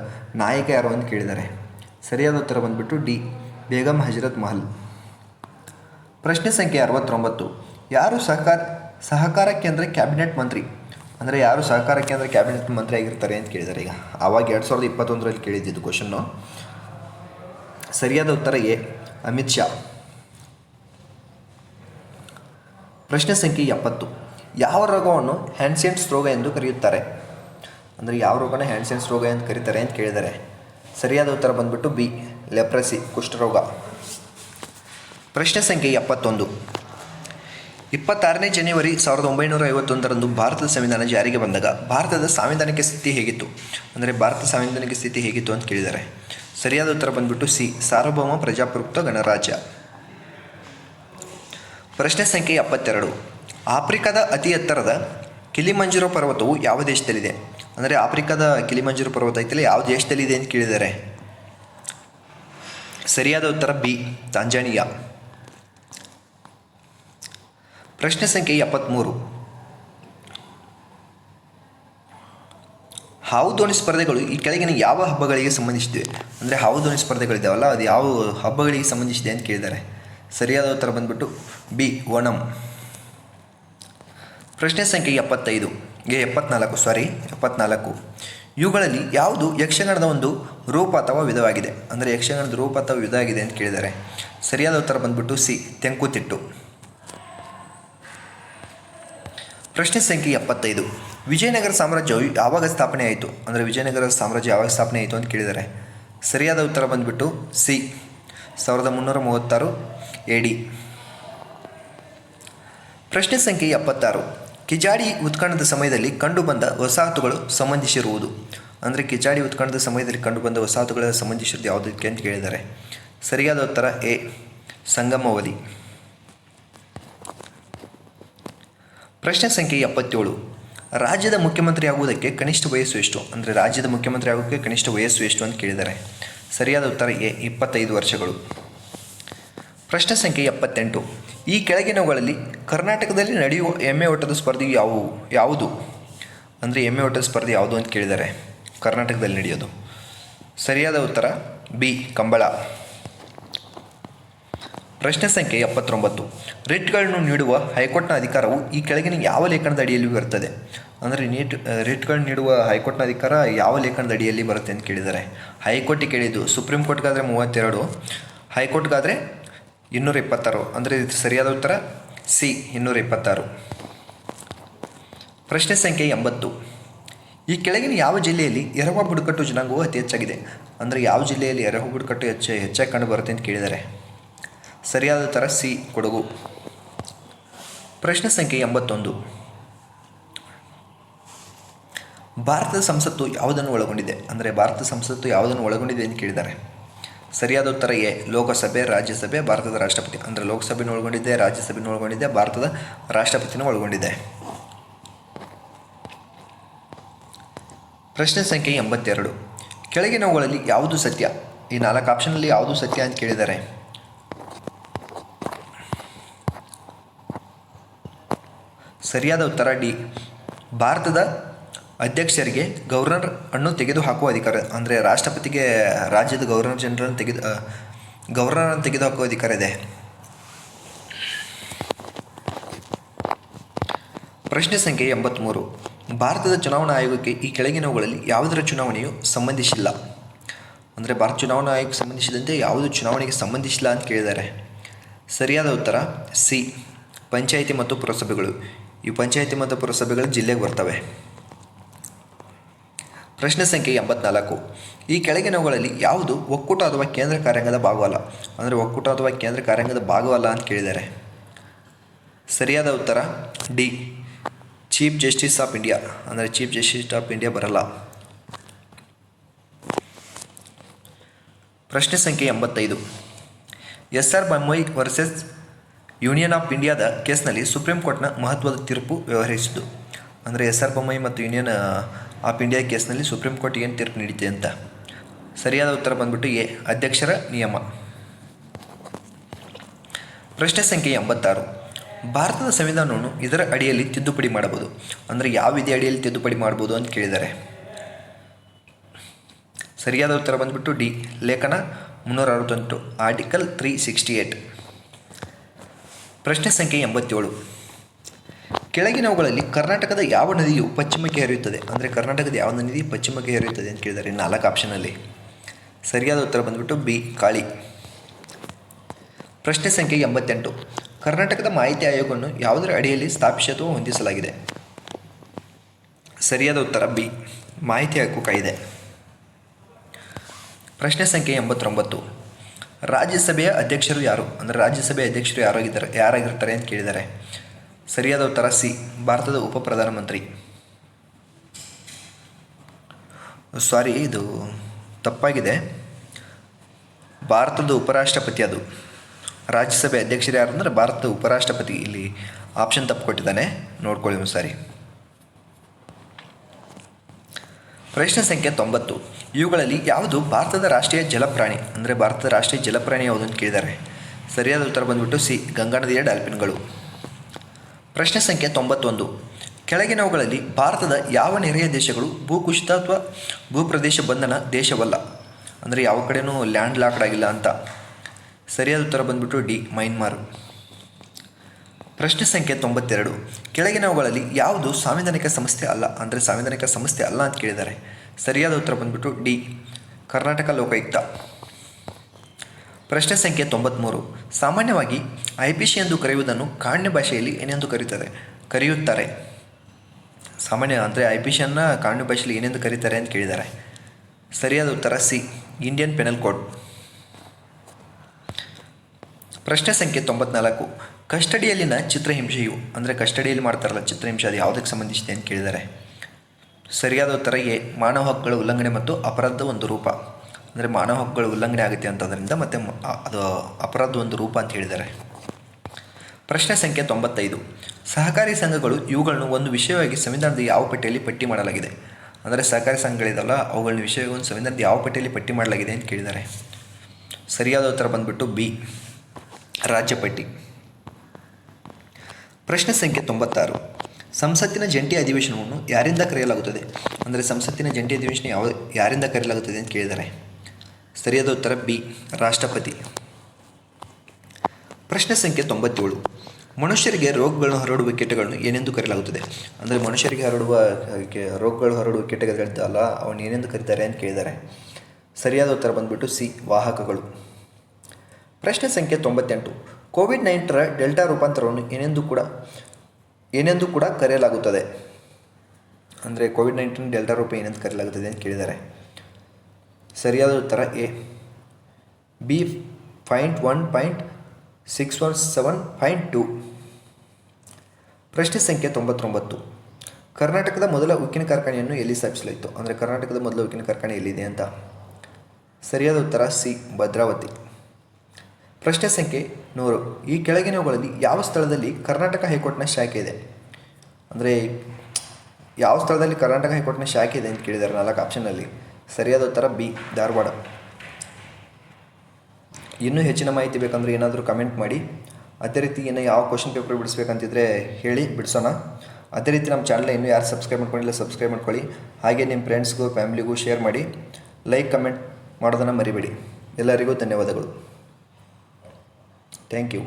ನಾಯಕ ಯಾರು ಅಂತ ಕೇಳಿದ್ದಾರೆ ಸರಿಯಾದ ಉತ್ತರ ಬಂದ್ಬಿಟ್ಟು ಡಿ. ಬೇಗಂ ಹಜರತ್ ಮಹಲ್. ಪ್ರಶ್ನೆ ಸಂಖ್ಯೆ ಅರವತ್ತೊಂಬತ್ತು. ಯಾರು ಸಹಕಾರ ಸಹಕಾರ ಕೇಂದ್ರ ಕ್ಯಾಬಿನೆಟ್ ಮಂತ್ರಿ? ಅಂದರೆ ಯಾರು ಸಹಕಾರ ಕೇಂದ್ರ ಕ್ಯಾಬಿನೆಟ್ ಮಂತ್ರಿ ಆಗಿರ್ತಾರೆ ಅಂತ ಕೇಳಿದ್ದಾರೆ ಈಗ. ಆವಾಗ ಎರಡು ಸಾವಿರದ ಇಪ್ಪತ್ತೊಂದರಲ್ಲಿ ಕೇಳಿದ್ದಿದ್ದು ಕ್ವಶನ್ನು ಸರಿಯಾದ ಉತ್ತರ ಎ, ಅಮಿತ್ ಶಾ. ಪ್ರಶ್ನೆ ಸಂಖ್ಯೆ ಎಪ್ಪತ್ತು. ಯಾವ ರೋಗವನ್ನು ಹ್ಯಾಂಡ್ಸೆಂಟ್ಸ್ ರೋಗ ಎಂದು ಕರೆಯುತ್ತಾರೆ? ಅಂದರೆ ಯಾವ ರೋಗನ ಹ್ಯಾಂಡ್ಸೆಂಟ್ಸ್ ರೋಗ ಎಂದು ಕರೀತಾರೆ ಅಂತ ಕೇಳಿದ್ದಾರೆ ಸರಿಯಾದ ಉತ್ತರ ಬಂದ್ಬಿಟ್ಟು ಬಿ, ಲೆಪ್ರಸಿ, ಕುಷ್ಠರೋಗ. ಪ್ರಶ್ನೆ ಸಂಖ್ಯೆ ಎಪ್ಪತ್ತೊಂದು. ಇಪ್ಪತ್ತಾರನೇ ಜನವರಿ ಸಾವಿರದ ಒಂಬೈನೂರ ಐವತ್ತೊಂದರಂದು ಭಾರತದ ಸಂವಿಧಾನ ಜಾರಿಗೆ ಬಂದಾಗ ಭಾರತದ ಸಾಂವಿಧಾನಿಕ ಸ್ಥಿತಿ ಹೇಗಿತ್ತು? ಅಂದರೆ ಭಾರತ ಸಾಂವಿಧಾನಿಕ ಸ್ಥಿತಿ ಹೇಗಿತ್ತು ಅಂತ ಕೇಳಿದ್ದಾರೆ ಸರಿಯಾದ ಉತ್ತರ ಬಂದ್ಬಿಟ್ಟು ಸಿ, ಸಾರ್ವಭೌಮ ಪ್ರಜಾಪ್ರಭುತ್ವ ಗಣರಾಜ್ಯ. ಪ್ರಶ್ನೆ ಸಂಖ್ಯೆ ಎಪ್ಪತ್ತೆರಡು. ಆಫ್ರಿಕಾದ ಅತಿ ಎತ್ತರದ ಕಿಲಿಮಂಜುರ ಪರ್ವತವು ಯಾವ ದೇಶದಲ್ಲಿದೆ? ಅಂದರೆ ಆಫ್ರಿಕಾದ ಕಿಲಿಮಂಜುರ ಪರ್ವತ ಐತಲ್ಲ, ಯಾವ ದೇಶದಲ್ಲಿದೆ ಅಂತ ಕೇಳಿದ್ದಾರೆ ಸರಿಯಾದ ಉತ್ತರ ಬಿ, ತಾಂಜಾನಿಯಾ. ಪ್ರಶ್ನೆ ಸಂಖ್ಯೆ ಎಪ್ಪತ್ತ್ಮೂರು ಹಾವು ದೋಣಿ ಸ್ಪರ್ಧೆಗಳು ಈ ಕೆಳಗಿನ ಯಾವ ಹಬ್ಬಗಳಿಗೆ ಸಂಬಂಧಿಸಿದೆ? ಅಂದರೆ ಹಾವು ದೋಣಿ ಸ್ಪರ್ಧೆಗಳಿದ್ದಾವಲ್ಲ ಅದು ಯಾವ ಹಬ್ಬಗಳಿಗೆ ಸಂಬಂಧಿಸಿದೆ ಅಂತ ಕೇಳಿದ್ದಾರೆ ಸರಿಯಾದ ಉತ್ತರ ಬಂದ್ಬಿಟ್ಟು ಬಿ, ಓಣಂ. ಪ್ರಶ್ನೆ ಸಂಖ್ಯೆ ಎಪ್ಪತ್ತೈದು, ಗೆ ಎಪ್ಪತ್ನಾಲ್ಕು ಸಾರಿ ಎಪ್ಪತ್ನಾಲ್ಕು. ಇವುಗಳಲ್ಲಿ ಯಾವುದು ಯಕ್ಷಗಾನದ ಒಂದು ರೂಪ ಅಥವಾ ವಿಧವಾಗಿದೆ? ಅಂದರೆ ಯಕ್ಷಗಾನದ ರೂಪ ಅಥವಾ ವಿಧ ಆಗಿದೆ ಅಂತ ಕೇಳಿದ್ದಾರೆ ಸರಿಯಾದ ಉತ್ತರ ಬಂದ್ಬಿಟ್ಟು ಸಿ, ತೆಂಕುತಿಟ್ಟು. ಪ್ರಶ್ನೆ ಸಂಖ್ಯೆ ಎಪ್ಪತ್ತೈದು. ವಿಜಯನಗರ ಸಾಮ್ರಾಜ್ಯವು ಯಾವಾಗ ಸ್ಥಾಪನೆ ಆಯಿತು? ಅಂದರೆ ವಿಜಯನಗರ ಸಾಮ್ರಾಜ್ಯ ಯಾವಾಗ ಸ್ಥಾಪನೆ ಆಯಿತು ಅಂತ ಕೇಳಿದ್ದಾರೆ. ಸರಿಯಾದ ಉತ್ತರ ಬಂದ್ಬಿಟ್ಟು ಸಿ. ಸಾವಿರದ ಮುನ್ನೂರ ಮೂವತ್ತಾರು ಎ ಡಿ. ಪ್ರಶ್ನೆ ಸಂಖ್ಯೆ ಎಪ್ಪತ್ತಾರು. ಕಿಜಾಡಿ ಉತ್ಖನನದ ಸಮಯದಲ್ಲಿ ಕಂಡುಬಂದ ವಸಾಹತುಗಳು ಸಂಬಂಧಿಸಿರುವುದು. ಅಂದರೆ ಕಿಜಾಡಿ ಉತ್ಖನನದ ಸಮಯದಲ್ಲಿ ಕಂಡುಬಂದ ವಸಾಹತುಗಳ ಸಂಬಂಧಿಸಿರುವುದು ಯಾವುದಕ್ಕೆ ಅಂತ ಕೇಳಿದ್ದಾರೆ. ಸರಿಯಾದ ಉತ್ತರ ಎ. ಸಂಗಮವಲಿ ಪ್ರಶ್ನೆ ಸಂಖ್ಯೆ ಎಪ್ಪತ್ತೇಳು. ರಾಜ್ಯದ ಮುಖ್ಯಮಂತ್ರಿ ಆಗುವುದಕ್ಕೆ ಕನಿಷ್ಠ ವಯಸ್ಸು ಎಷ್ಟು? ಅಂದರೆ ರಾಜ್ಯದ ಮುಖ್ಯಮಂತ್ರಿ ಆಗೋಕ್ಕೆ ಕನಿಷ್ಠ ವಯಸ್ಸು ಎಷ್ಟು ಅಂತ ಕೇಳಿದ್ದಾರೆ. ಸರಿಯಾದ ಉತ್ತರ ಎ, ಇಪ್ಪತ್ತೈದು ವರ್ಷಗಳು. ಪ್ರಶ್ನೆ ಸಂಖ್ಯೆ ಎಪ್ಪತ್ತೆಂಟು. ಈ ಕೆಳಗಿನವುಗಳಲ್ಲಿ ಕರ್ನಾಟಕದಲ್ಲಿ ನಡೆಯುವ ಎಮ್ಮೆ ಓಟದ ಸ್ಪರ್ಧೆ ಯಾವುವು ಯಾವುದು? ಅಂದರೆ ಎಮ್ಮೆ ಓಟದ ಸ್ಪರ್ಧೆ ಯಾವುದು ಅಂತ ಕೇಳಿದ್ದಾರೆ. ಕರ್ನಾಟಕದಲ್ಲಿ ನಡೆಯೋದು. ಸರಿಯಾದ ಉತ್ತರ ಬಿ, ಕಂಬಳ. ಪ್ರಶ್ನೆ ಸಂಖ್ಯೆ ಎಪ್ಪತ್ತೊಂಬತ್ತು. ರಿಟ್ಗಳನ್ನು ನೀಡುವ ಹೈಕೋರ್ಟ್ನ ಅಧಿಕಾರವು ಈ ಕೆಳಗಿನ ಯಾವ ಲೇಖನದ ಅಡಿಯಲ್ಲಿ ಬರುತ್ತದೆ ಅಂದರೆ ನೀಟ್ ರಿಟ್ಗಳನ್ನು ನೀಡುವ ಹೈಕೋರ್ಟ್ನ ಅಧಿಕಾರ ಯಾವ ಲೇಖನದ ಅಡಿಯಲ್ಲಿ ಬರುತ್ತೆ ಅಂತ ಕೇಳಿದ್ದಾರೆ ಹೈಕೋರ್ಟಿಗೆ ಕೇಳಿದ್ದು ಸುಪ್ರೀಂ ಕೋರ್ಟ್ಗಾದರೆ ಮೂವತ್ತೆರಡು, ಹೈಕೋರ್ಟ್ಗಾದರೆ ಇನ್ನೂರ ಇಪ್ಪತ್ತಾರು ಅಂದರೆ ಇದು ಸರಿಯಾದ ಉತ್ತರ? ಸಿ ಇನ್ನೂರ ಇಪ್ಪತ್ತಾರು ಪ್ರಶ್ನೆ ಸಂಖ್ಯೆ ಎಂಬತ್ತು. ಈ ಕೆಳಗಿನ ಯಾವ ಜಿಲ್ಲೆಯಲ್ಲಿ ಎರವ ಬುಡಕಟ್ಟು ಜನಾಂಗವು ಅತಿ ಹೆಚ್ಚಾಗಿದೆ? ಅಂದರೆ ಯಾವ ಜಿಲ್ಲೆಯಲ್ಲಿ ಎರವ ಬುಡಕಟ್ಟು ಹೆಚ್ಚು, ಹೆಚ್ಚಾಗಿ ಕಂಡು ಬರುತ್ತೆ ಅಂತ ಕೇಳಿದ್ದಾರೆ ಸರಿಯಾದ ಉತ್ತರ ಸಿ ಕೊಡಗು. ಪ್ರಶ್ನೆ ಸಂಖ್ಯೆ ಎಂಬತ್ತೊಂದು. ಭಾರತದ ಸಂಸತ್ತು ಯಾವುದನ್ನು ಒಳಗೊಂಡಿದೆ? ಅಂದರೆ ಭಾರತದ ಸಂಸತ್ತು ಯಾವುದನ್ನು ಒಳಗೊಂಡಿದೆ ಅಂತ ಕೇಳಿದ್ದಾರೆ. ಸರಿಯಾದ ಉತ್ತರ ಎ, ಲೋಕಸಭೆ, ರಾಜ್ಯಸಭೆ, ಭಾರತದ ರಾಷ್ಟ್ರಪತಿ. ಅಂದರೆ ಲೋಕಸಭೆನ ಒಳಗೊಂಡಿದೆ, ರಾಜ್ಯಸಭೆನ ಒಳಗೊಂಡಿದೆ, ಭಾರತದ ರಾಷ್ಟ್ರಪತಿನ ಒಳಗೊಂಡಿದೆ. ಪ್ರಶ್ನೆ ಸಂಖ್ಯೆ ಎಂಬತ್ತೆರಡು. ಕೆಳಗಿನವುಗಳಲ್ಲಿ ಯಾವುದು ಸತ್ಯ? ಈ ನಾಲ್ಕು ಆಪ್ಷನಲ್ಲಿ ಯಾವುದು ಸತ್ಯ ಅಂತ ಕೇಳಿದ್ದಾರೆ. ಸರಿಯಾದ ಉತ್ತರ ಡಿ. ಭಾರತದ ಅಧ್ಯಕ್ಷರಿಗೆ ಗವರ್ನರ್ ಅನ್ನು ತೆಗೆದುಹಾಕುವ ಅಧಿಕಾರ, ಅಂದರೆ ರಾಷ್ಟ್ರಪತಿಗೆ ರಾಜ್ಯದ ಗವರ್ನರ್ ಜನರಲ್ ತೆಗೆದು ಗವರ್ನರನ್ನು ತೆಗೆದುಹಾಕುವ ಅಧಿಕಾರ ಇದೆ. ಪ್ರಶ್ನೆ ಸಂಖ್ಯೆ ಎಂಬತ್ತ್ಮೂರು ಭಾರತದ ಚುನಾವಣಾ ಆಯೋಗಕ್ಕೆ ಈ ಕೆಳಗಿನವುಗಳಲ್ಲಿ ಯಾವುದರ ಚುನಾವಣೆಯು ಸಂಬಂಧಿಸಿಲ್ಲ. ಅಂದರೆ ಭಾರತ ಚುನಾವಣಾ ಆಯೋಗಕ್ಕೆ ಸಂಬಂಧಿಸಿದಂತೆ ಯಾವುದು ಚುನಾವಣೆಗೆ ಸಂಬಂಧಿಸಿಲ್ಲ ಅಂತ ಕೇಳಿದ್ದಾರೆ. ಸರಿಯಾದ ಉತ್ತರ ಸಿ. ಪಂಚಾಯಿತಿ ಮತ್ತು ಪುರಸಭೆಗಳು. ಈ ಪಂಚಾಯಿತಿ ಮತ್ತು ಪುರಸಭೆಗಳು ಜಿಲ್ಲೆಗೆ ಬರ್ತವೆ. ಪ್ರಶ್ನೆ ಸಂಖ್ಯೆ ಎಂಬತ್ನಾಲ್ಕು. ಈ ಕೆಳಗಿನವುಗಳಲ್ಲಿ ಯಾವುದು ಒಕ್ಕೂಟ ಅಥವಾ ಕೇಂದ್ರ ಕಾರ್ಯಾಂಗದ ಭಾಗವಲ್ಲ? ಅಂದರೆ ಒಕ್ಕೂಟ ಅಥವಾ ಕೇಂದ್ರ ಕಾರ್ಯಾಂಗದ ಭಾಗವಲ್ಲ ಅಂತ ಕೇಳಿದ್ದಾರೆ ಸರಿಯಾದ ಉತ್ತರ D. Chief justice of India. ಅಂದರೆ ಚೀಫ್ ಜಸ್ಟಿಸ್ ಆಫ್ ಇಂಡಿಯಾ ಬರಲ್ಲ. ಪ್ರಶ್ನೆ ಸಂಖ್ಯೆ ಎಂಬತ್ತೈದು. S R Bommai versus union of ಇಂಡಿಯಾದ ಕೇಸ್ನಲ್ಲಿ ಸುಪ್ರೀಂ ಕೋರ್ಟ್ನ ಮಹತ್ವದ ತೀರ್ಪು ವ್ಯವಹರಿಸಿದ್ದು. ಅಂದರೆ ಎಸ್ ಆರ್ ಬೊಮ್ಮಾಯಿ ಮತ್ತು ಯೂನಿಯನ್ ಆಫ್ ಇಂಡಿಯಾ ಕೇಸ್ನಲ್ಲಿ ಸುಪ್ರೀಂ ಕೋರ್ಟ್ ಏನು ತೀರ್ಪು ನೀಡಿದೆ ಅಂತ. ಸರಿಯಾದ ಉತ್ತರ ಬಂದ್ಬಿಟ್ಟು ಎ, ಅಧ್ಯಕ್ಷರ ನಿಯಮ. ಪ್ರಶ್ನೆ ಸಂಖ್ಯೆ ಎಂಬತ್ತಾರು. ಭಾರತದ ಸಂವಿಧಾನವನ್ನು ಇದರ ಅಡಿಯಲ್ಲಿ ತಿದ್ದುಪಡಿ ಮಾಡಬಹುದು. ಅಂದರೆ ಯಾವ ವಿಧಿ ಅಡಿಯಲ್ಲಿ ತಿದ್ದುಪಡಿ ಮಾಡ್ಬೋದು ಅಂತ ಕೇಳಿದ್ದಾರೆ. ಸರಿಯಾದ ಉತ್ತರ ಬಂದ್ಬಿಟ್ಟು ಡಿ, ಲೇಖನ ಮುನ್ನೂರ ಅರವತ್ತೆಂಟು ಆರ್ಟಿಕಲ್ ತ್ರೀ ಸಿಕ್ಸ್ಟಿ ಏಟ್. ಪ್ರಶ್ನೆ ಸಂಖ್ಯೆ ಎಂಬತ್ತೇಳು. ಕೆಳಗಿನವುಗಳಲ್ಲಿ ಕರ್ನಾಟಕದ ಯಾವ ನದಿಯು ಪಶ್ಚಿಮಕ್ಕೆ ಹರಿಯುತ್ತದೆ? ಅಂದರೆ ಕರ್ನಾಟಕದ ಯಾವ ನದಿ ಪಶ್ಚಿಮಕ್ಕೆ ಹರಿಯುತ್ತದೆ ಅಂತ ಕೇಳಿದ್ದಾರೆ ನಾಲ್ಕು ಆಪ್ಷನಲ್ಲಿ ಸರಿಯಾದ ಉತ್ತರ ಬಂದ್ಬಿಟ್ಟು ಬಿ, ಕಾಳಿ. ಪ್ರಶ್ನೆ ಸಂಖ್ಯೆ ಎಂಬತ್ತೆಂಟು. ಕರ್ನಾಟಕದ ಮಾಹಿತಿ ಆಯೋಗವನ್ನು ಯಾವುದರ ಅಡಿಯಲ್ಲಿ ಸ್ಥಾಪಿಸಿ ಅಥವಾ ಹೊಂದಿಸಲಾಗಿದೆ? ಸರಿಯಾದ ಉತ್ತರ ಬಿ. ಮಾಹಿತಿ ಹಕ್ಕು ಕಾಯಿದೆ. ಪ್ರಶ್ನೆ ಸಂಖ್ಯೆ ಎಂಬತ್ತೊಂಬತ್ತು. ರಾಜ್ಯಸಭೆಯ ಅಧ್ಯಕ್ಷರು ಯಾರು? ಅಂದರೆ ರಾಜ್ಯಸಭೆಯ ಅಧ್ಯಕ್ಷರು ಯಾರಾಗಿದ್ದಾರೆ? ಯಾರಾಗಿರ್ತಾರೆ ಅಂತ ಕೇಳಿದ್ದಾರೆ. ಸರಿಯಾದ ಉತ್ತರ ಸಿ, ಭಾರತದ ಉಪ ಪ್ರಧಾನಮಂತ್ರಿ. ಸಾರಿ, ಇದು ತಪ್ಪಾಗಿದೆ. ಭಾರತದ ಉಪರಾಷ್ಟ್ರಪತಿ ಅದು. ರಾಜ್ಯಸಭೆ ಅಧ್ಯಕ್ಷರು ಯಾರು ಅಂದರೆ ಭಾರತದ ಉಪರಾಷ್ಟ್ರಪತಿ. ಇಲ್ಲಿ ಆಪ್ಷನ್ ತಪ್ಪು ಕೊಟ್ಟಿದ್ದಾನೆ. ನೋಡ್ಕೊಳ್ಳಿ ಒಂದು ಸಾರಿ ಪ್ರಶ್ನೆ ಸಂಖ್ಯೆ ತೊಂಬತ್ತು. ಇವುಗಳಲ್ಲಿ ಯಾವುದು ಭಾರತದ ರಾಷ್ಟ್ರೀಯ ಜಲಪ್ರಾಣಿ? ಅಂದರೆ ಭಾರತದ ರಾಷ್ಟ್ರೀಯ ಜಲಪ್ರಾಣಿ ಯಾವುದು ಅಂತ ಕೇಳಿದ್ದಾರೆ ಸರಿಯಾದ ಉತ್ತರ ಬಂದ್ಬಿಟ್ಟು ಸಿ ಗಂಗಾ ನದಿಯ ಡಾಲ್ಫಿನ್ಗಳು. ಪ್ರಶ್ನೆ ಸಂಖ್ಯೆ ತೊಂಬತ್ತೊಂದು. ಕೆಳಗಿನವುಗಳಲ್ಲಿ ಭಾರತದ ಯಾವ ನೆರೆಯ ದೇಶಗಳು ಭೂಕುಸಿತ ಅಥವಾ ಭೂಪ್ರದೇಶ ಬಂಧನ ದೇಶವಲ್ಲ? ಅಂದರೆ ಯಾವ ಕಡೆಯೂ ಲ್ಯಾಂಡ್ ಲಾಕ್ಡ್ ಆಗಿಲ್ಲ ಅಂತ. ಸರಿಯಾದ ಉತ್ತರ ಬಂದ್ಬಿಟ್ಟು ಡಿ ಮೈನ್ಮಾರ್ ಪ್ರಶ್ನೆ ಸಂಖ್ಯೆ ತೊಂಬತ್ತೆರಡು. ಕೆಳಗಿನವುಗಳಲ್ಲಿ ಯಾವುದು ಸಾಂವಿಧಾನಿಕ ಸಂಸ್ಥೆ ಅಲ್ಲ? ಅಂದರೆ ಸಾಂವಿಧಾನಿಕ ಸಂಸ್ಥೆ ಅಲ್ಲ ಅಂತ ಕೇಳಿದ್ದಾರೆ. ಸರಿಯಾದ ಉತ್ತರ ಬಂದ್ಬಿಟ್ಟು ಡಿ. ಕರ್ನಾಟಕ ಲೋಕಾಯುಕ್ತ. ಪ್ರಶ್ನೆ ಸಂಖ್ಯೆ ತೊಂಬತ್ತ್ಮೂರು ಸಾಮಾನ್ಯವಾಗಿ ಐ ಪಿ ಸಿ ಎಂದು ಕರೆಯುವುದನ್ನು ಕಾಣ್ಯ ಭಾಷೆಯಲ್ಲಿ ಏನೆಂದು ಕರೀತಾರೆ? ಕರೆಯುತ್ತಾರೆ. ಸಾಮಾನ್ಯ ಅಂದರೆ ಐ ಪಿ ಸಿಯನ್ನು ಕಾಣ್ಯ ಭಾಷೆಯಲ್ಲಿ ಏನೆಂದು ಕರೀತಾರೆ ಅಂತ ಕೇಳಿದ್ದಾರೆ. ಸರಿಯಾದ ಉತ್ತರ ಸಿ. Indian penal code. ಪ್ರಶ್ನೆ ಸಂಖ್ಯೆ ತೊಂಬತ್ನಾಲ್ಕು. ಕಸ್ಟಡಿಯಲ್ಲಿನ ಚಿತ್ರಹಿಂಸೆಯು, ಅಂದರೆ ಕಸ್ಟಡಿಯಲ್ಲಿ ಮಾಡ್ತಾರಲ್ಲ ಚಿತ್ರಹಿಂಸೆ, ಅದು ಯಾವುದಕ್ಕೆ ಸಂಬಂಧಿಸಿದೆ ಅಂತ ಕೇಳಿದ್ದಾರೆ ಸರಿಯಾದ ಉತ್ತರಗೆ ಮಾನವ ಹಕ್ಕುಗಳ ಉಲ್ಲಂಘನೆ ಮತ್ತು ಅಪರಾಧದ ಒಂದು ರೂಪ. ಅಂದರೆ ಮಾನವ ಹಕ್ಕುಗಳ ಉಲ್ಲಂಘನೆ ಆಗುತ್ತೆ ಅಂತದರಿಂದ ಮತ್ತು ಅದು ಅಪರಾಧದ ಒಂದು ರೂಪ ಅಂತ ಹೇಳಿದ್ದಾರೆ. ಪ್ರಶ್ನೆ ಸಂಖ್ಯೆ ತೊಂಬತ್ತೈದು. ಸಹಕಾರಿ ಸಂಘಗಳು ಇವುಗಳನ್ನು ಒಂದು ವಿಷಯವಾಗಿ ಸಂವಿಧಾನದ ಯಾವ ಪಟ್ಟಿಯಲ್ಲಿ ಪಟ್ಟಿ ಮಾಡಲಾಗಿದೆ? ಅಂದರೆ ಸಹಕಾರಿ ಸಂಘಗಳಿದಲ್ಲ ಅವುಗಳನ್ನ ವಿಷಯವಾಗಿ ಒಂದು ಸಂವಿಧಾನದ ಯಾವ ಪಟ್ಟಿಯಲ್ಲಿ ಪಟ್ಟಿ ಮಾಡಲಾಗಿದೆ ಅಂತ ಕೇಳಿದ್ದಾರೆ. ಸರಿಯಾದ ಉತ್ತರ ಬಂದ್ಬಿಟ್ಟು ಬಿ, ರಾಜ್ಯ ಪಟ್ಟಿ. ಪ್ರಶ್ನೆ ಸಂಖ್ಯೆ ತೊಂಬತ್ತಾರು. ಸಂಸತ್ತಿನ ಜಂಟಿ ಅಧಿವೇಶನವನ್ನು ಯಾರಿಂದ ಕರೆಯಲಾಗುತ್ತದೆ? ಅಂದರೆ ಸಂಸತ್ತಿನ ಜಂಟಿ ಅಧಿವೇಶನ ಯಾವ, ಯಾರಿಂದ ಕರೆಯಲಾಗುತ್ತದೆ ಅಂತ ಕೇಳಿದ್ದಾರೆ ಸರಿಯಾದ ಉತ್ತರ ಬಿ, ರಾಷ್ಟ್ರಪತಿ. ಪ್ರಶ್ನೆ ಸಂಖ್ಯೆ ತೊಂಬತ್ತೇಳು. ಮನುಷ್ಯರಿಗೆ ರೋಗಗಳನ್ನು ಹರಡುವ ಕೀಟಗಳನ್ನು ಏನೆಂದು ಕರೆಯಲಾಗುತ್ತದೆ? ಅಂದರೆ ಮನುಷ್ಯರಿಗೆ ಹರಡುವ ರೋಗಗಳು ಹರಡುವ ಕೀಟಗಳಿರ್ತಲ್ಲ ಅವನು ಏನೆಂದು ಕರೀತಾರೆ ಅಂತ ಕೇಳಿದ್ದಾರೆ ಸರಿಯಾದ ಉತ್ತರ ಬಂದ್ಬಿಟ್ಟು ಸಿ, ವಾಹಕಗಳು. ಪ್ರಶ್ನೆ ಸಂಖ್ಯೆ ತೊಂಬತ್ತೆಂಟು. ಕೋವಿಡ್ ನೈನ್ಟರ ಡೆಲ್ಟಾ ರೂಪಾಂತರವನ್ನು ಏನೆಂದು ಕೂಡ ಏನೆಂದು ಕೂಡ ಕರೆಯಲಾಗುತ್ತದೆ. ಅಂದರೆ ಕೋವಿಡ್ ನೈನ್ಟೀನ್ ಡೆಲ್ಟಾ ರೂಪ ಏನೆಂದು ಕರೆಯಲಾಗುತ್ತದೆ ಅಂತ ಕೇಳಿದ್ದಾರೆ. ಸರಿಯಾದ ಉತ್ತರ A. B point one point six one seven point two. ಪ್ರಶ್ನೆ ಸಂಖ್ಯೆ ತೊಂಬತ್ತೊಂಬತ್ತು. ಕರ್ನಾಟಕದ ಮೊದಲ ಉಕ್ಕಿನ ಕಾರ್ಖಾನೆಯನ್ನು ಎಲ್ಲಿ ಸ್ಥಾಪಿಸಲಾಯಿತು? ಅಂದರೆ ಕರ್ನಾಟಕದ ಮೊದಲ ಉಕ್ಕಿನ ಕಾರ್ಖಾನೆ ಎಲ್ಲಿದೆ ಅಂತ. ಸರಿಯಾದ ಉತ್ತರ ಸಿ, ಭದ್ರಾವತಿ. ಪ್ರಶ್ನೆ ಸಂಖ್ಯೆ ನೂರು. ಈ ಕೆಳಗಿನವುಗಳಲ್ಲಿ ಯಾವ ಸ್ಥಳದಲ್ಲಿ ಕರ್ನಾಟಕ ಹೈಕೋರ್ಟ್ನ ಶಾಖೆ ಇದೆ? ಅಂದರೆ, ಯಾವ ಸ್ಥಳದಲ್ಲಿ ಕರ್ನಾಟಕ ಹೈಕೋರ್ಟ್ನ ಶಾಖೆ ಇದೆ ಅಂತ ಕೇಳಿದ್ದಾರೆ ನಾಲ್ಕು ಆಪ್ಷನ್ನಲ್ಲಿ ಸರಿಯಾದ ಉತ್ತರ ಬಿ, ಧಾರವಾಡ. ಇನ್ನೂ ಹೆಚ್ಚಿನ ಮಾಹಿತಿ ಬೇಕಂದರೆ ಏನಾದರೂ ಕಮೆಂಟ್ ಮಾಡಿ. ಅದೇ ರೀತಿ ಇನ್ನು ಯಾವ ಕ್ವಶನ್ ಪೇಪರ್ ಬಿಡಿಸ್ಬೇಕಂತಿದ್ರೆ ಹೇಳಿ, ಬಿಡಿಸೋಣ. ಅದೇ ರೀತಿ ನಮ್ಮ ಚಾನಲ್ನ ಇನ್ನೂ ಯಾರು ಸಬ್ಸ್ಕ್ರೈಬ್ ಮಾಡ್ಕೊಂಡಿಲ್ಲ ಸಬ್ಸ್ಕ್ರೈಬ್ ಮಾಡ್ಕೊಳ್ಳಿ. ಹಾಗೆ ನಿಮ್ಮ ಫ್ರೆಂಡ್ಸ್ಗೂ ಫ್ಯಾಮಿಲಿಗೂ ಶೇರ್ ಮಾಡಿ. ಲೈಕ್ ಕಮೆಂಟ್ ಮಾಡೋದನ್ನು ಮರಿಬೇಡಿ. ಎಲ್ಲರಿಗೂ ಧನ್ಯವಾದಗಳು. Thank you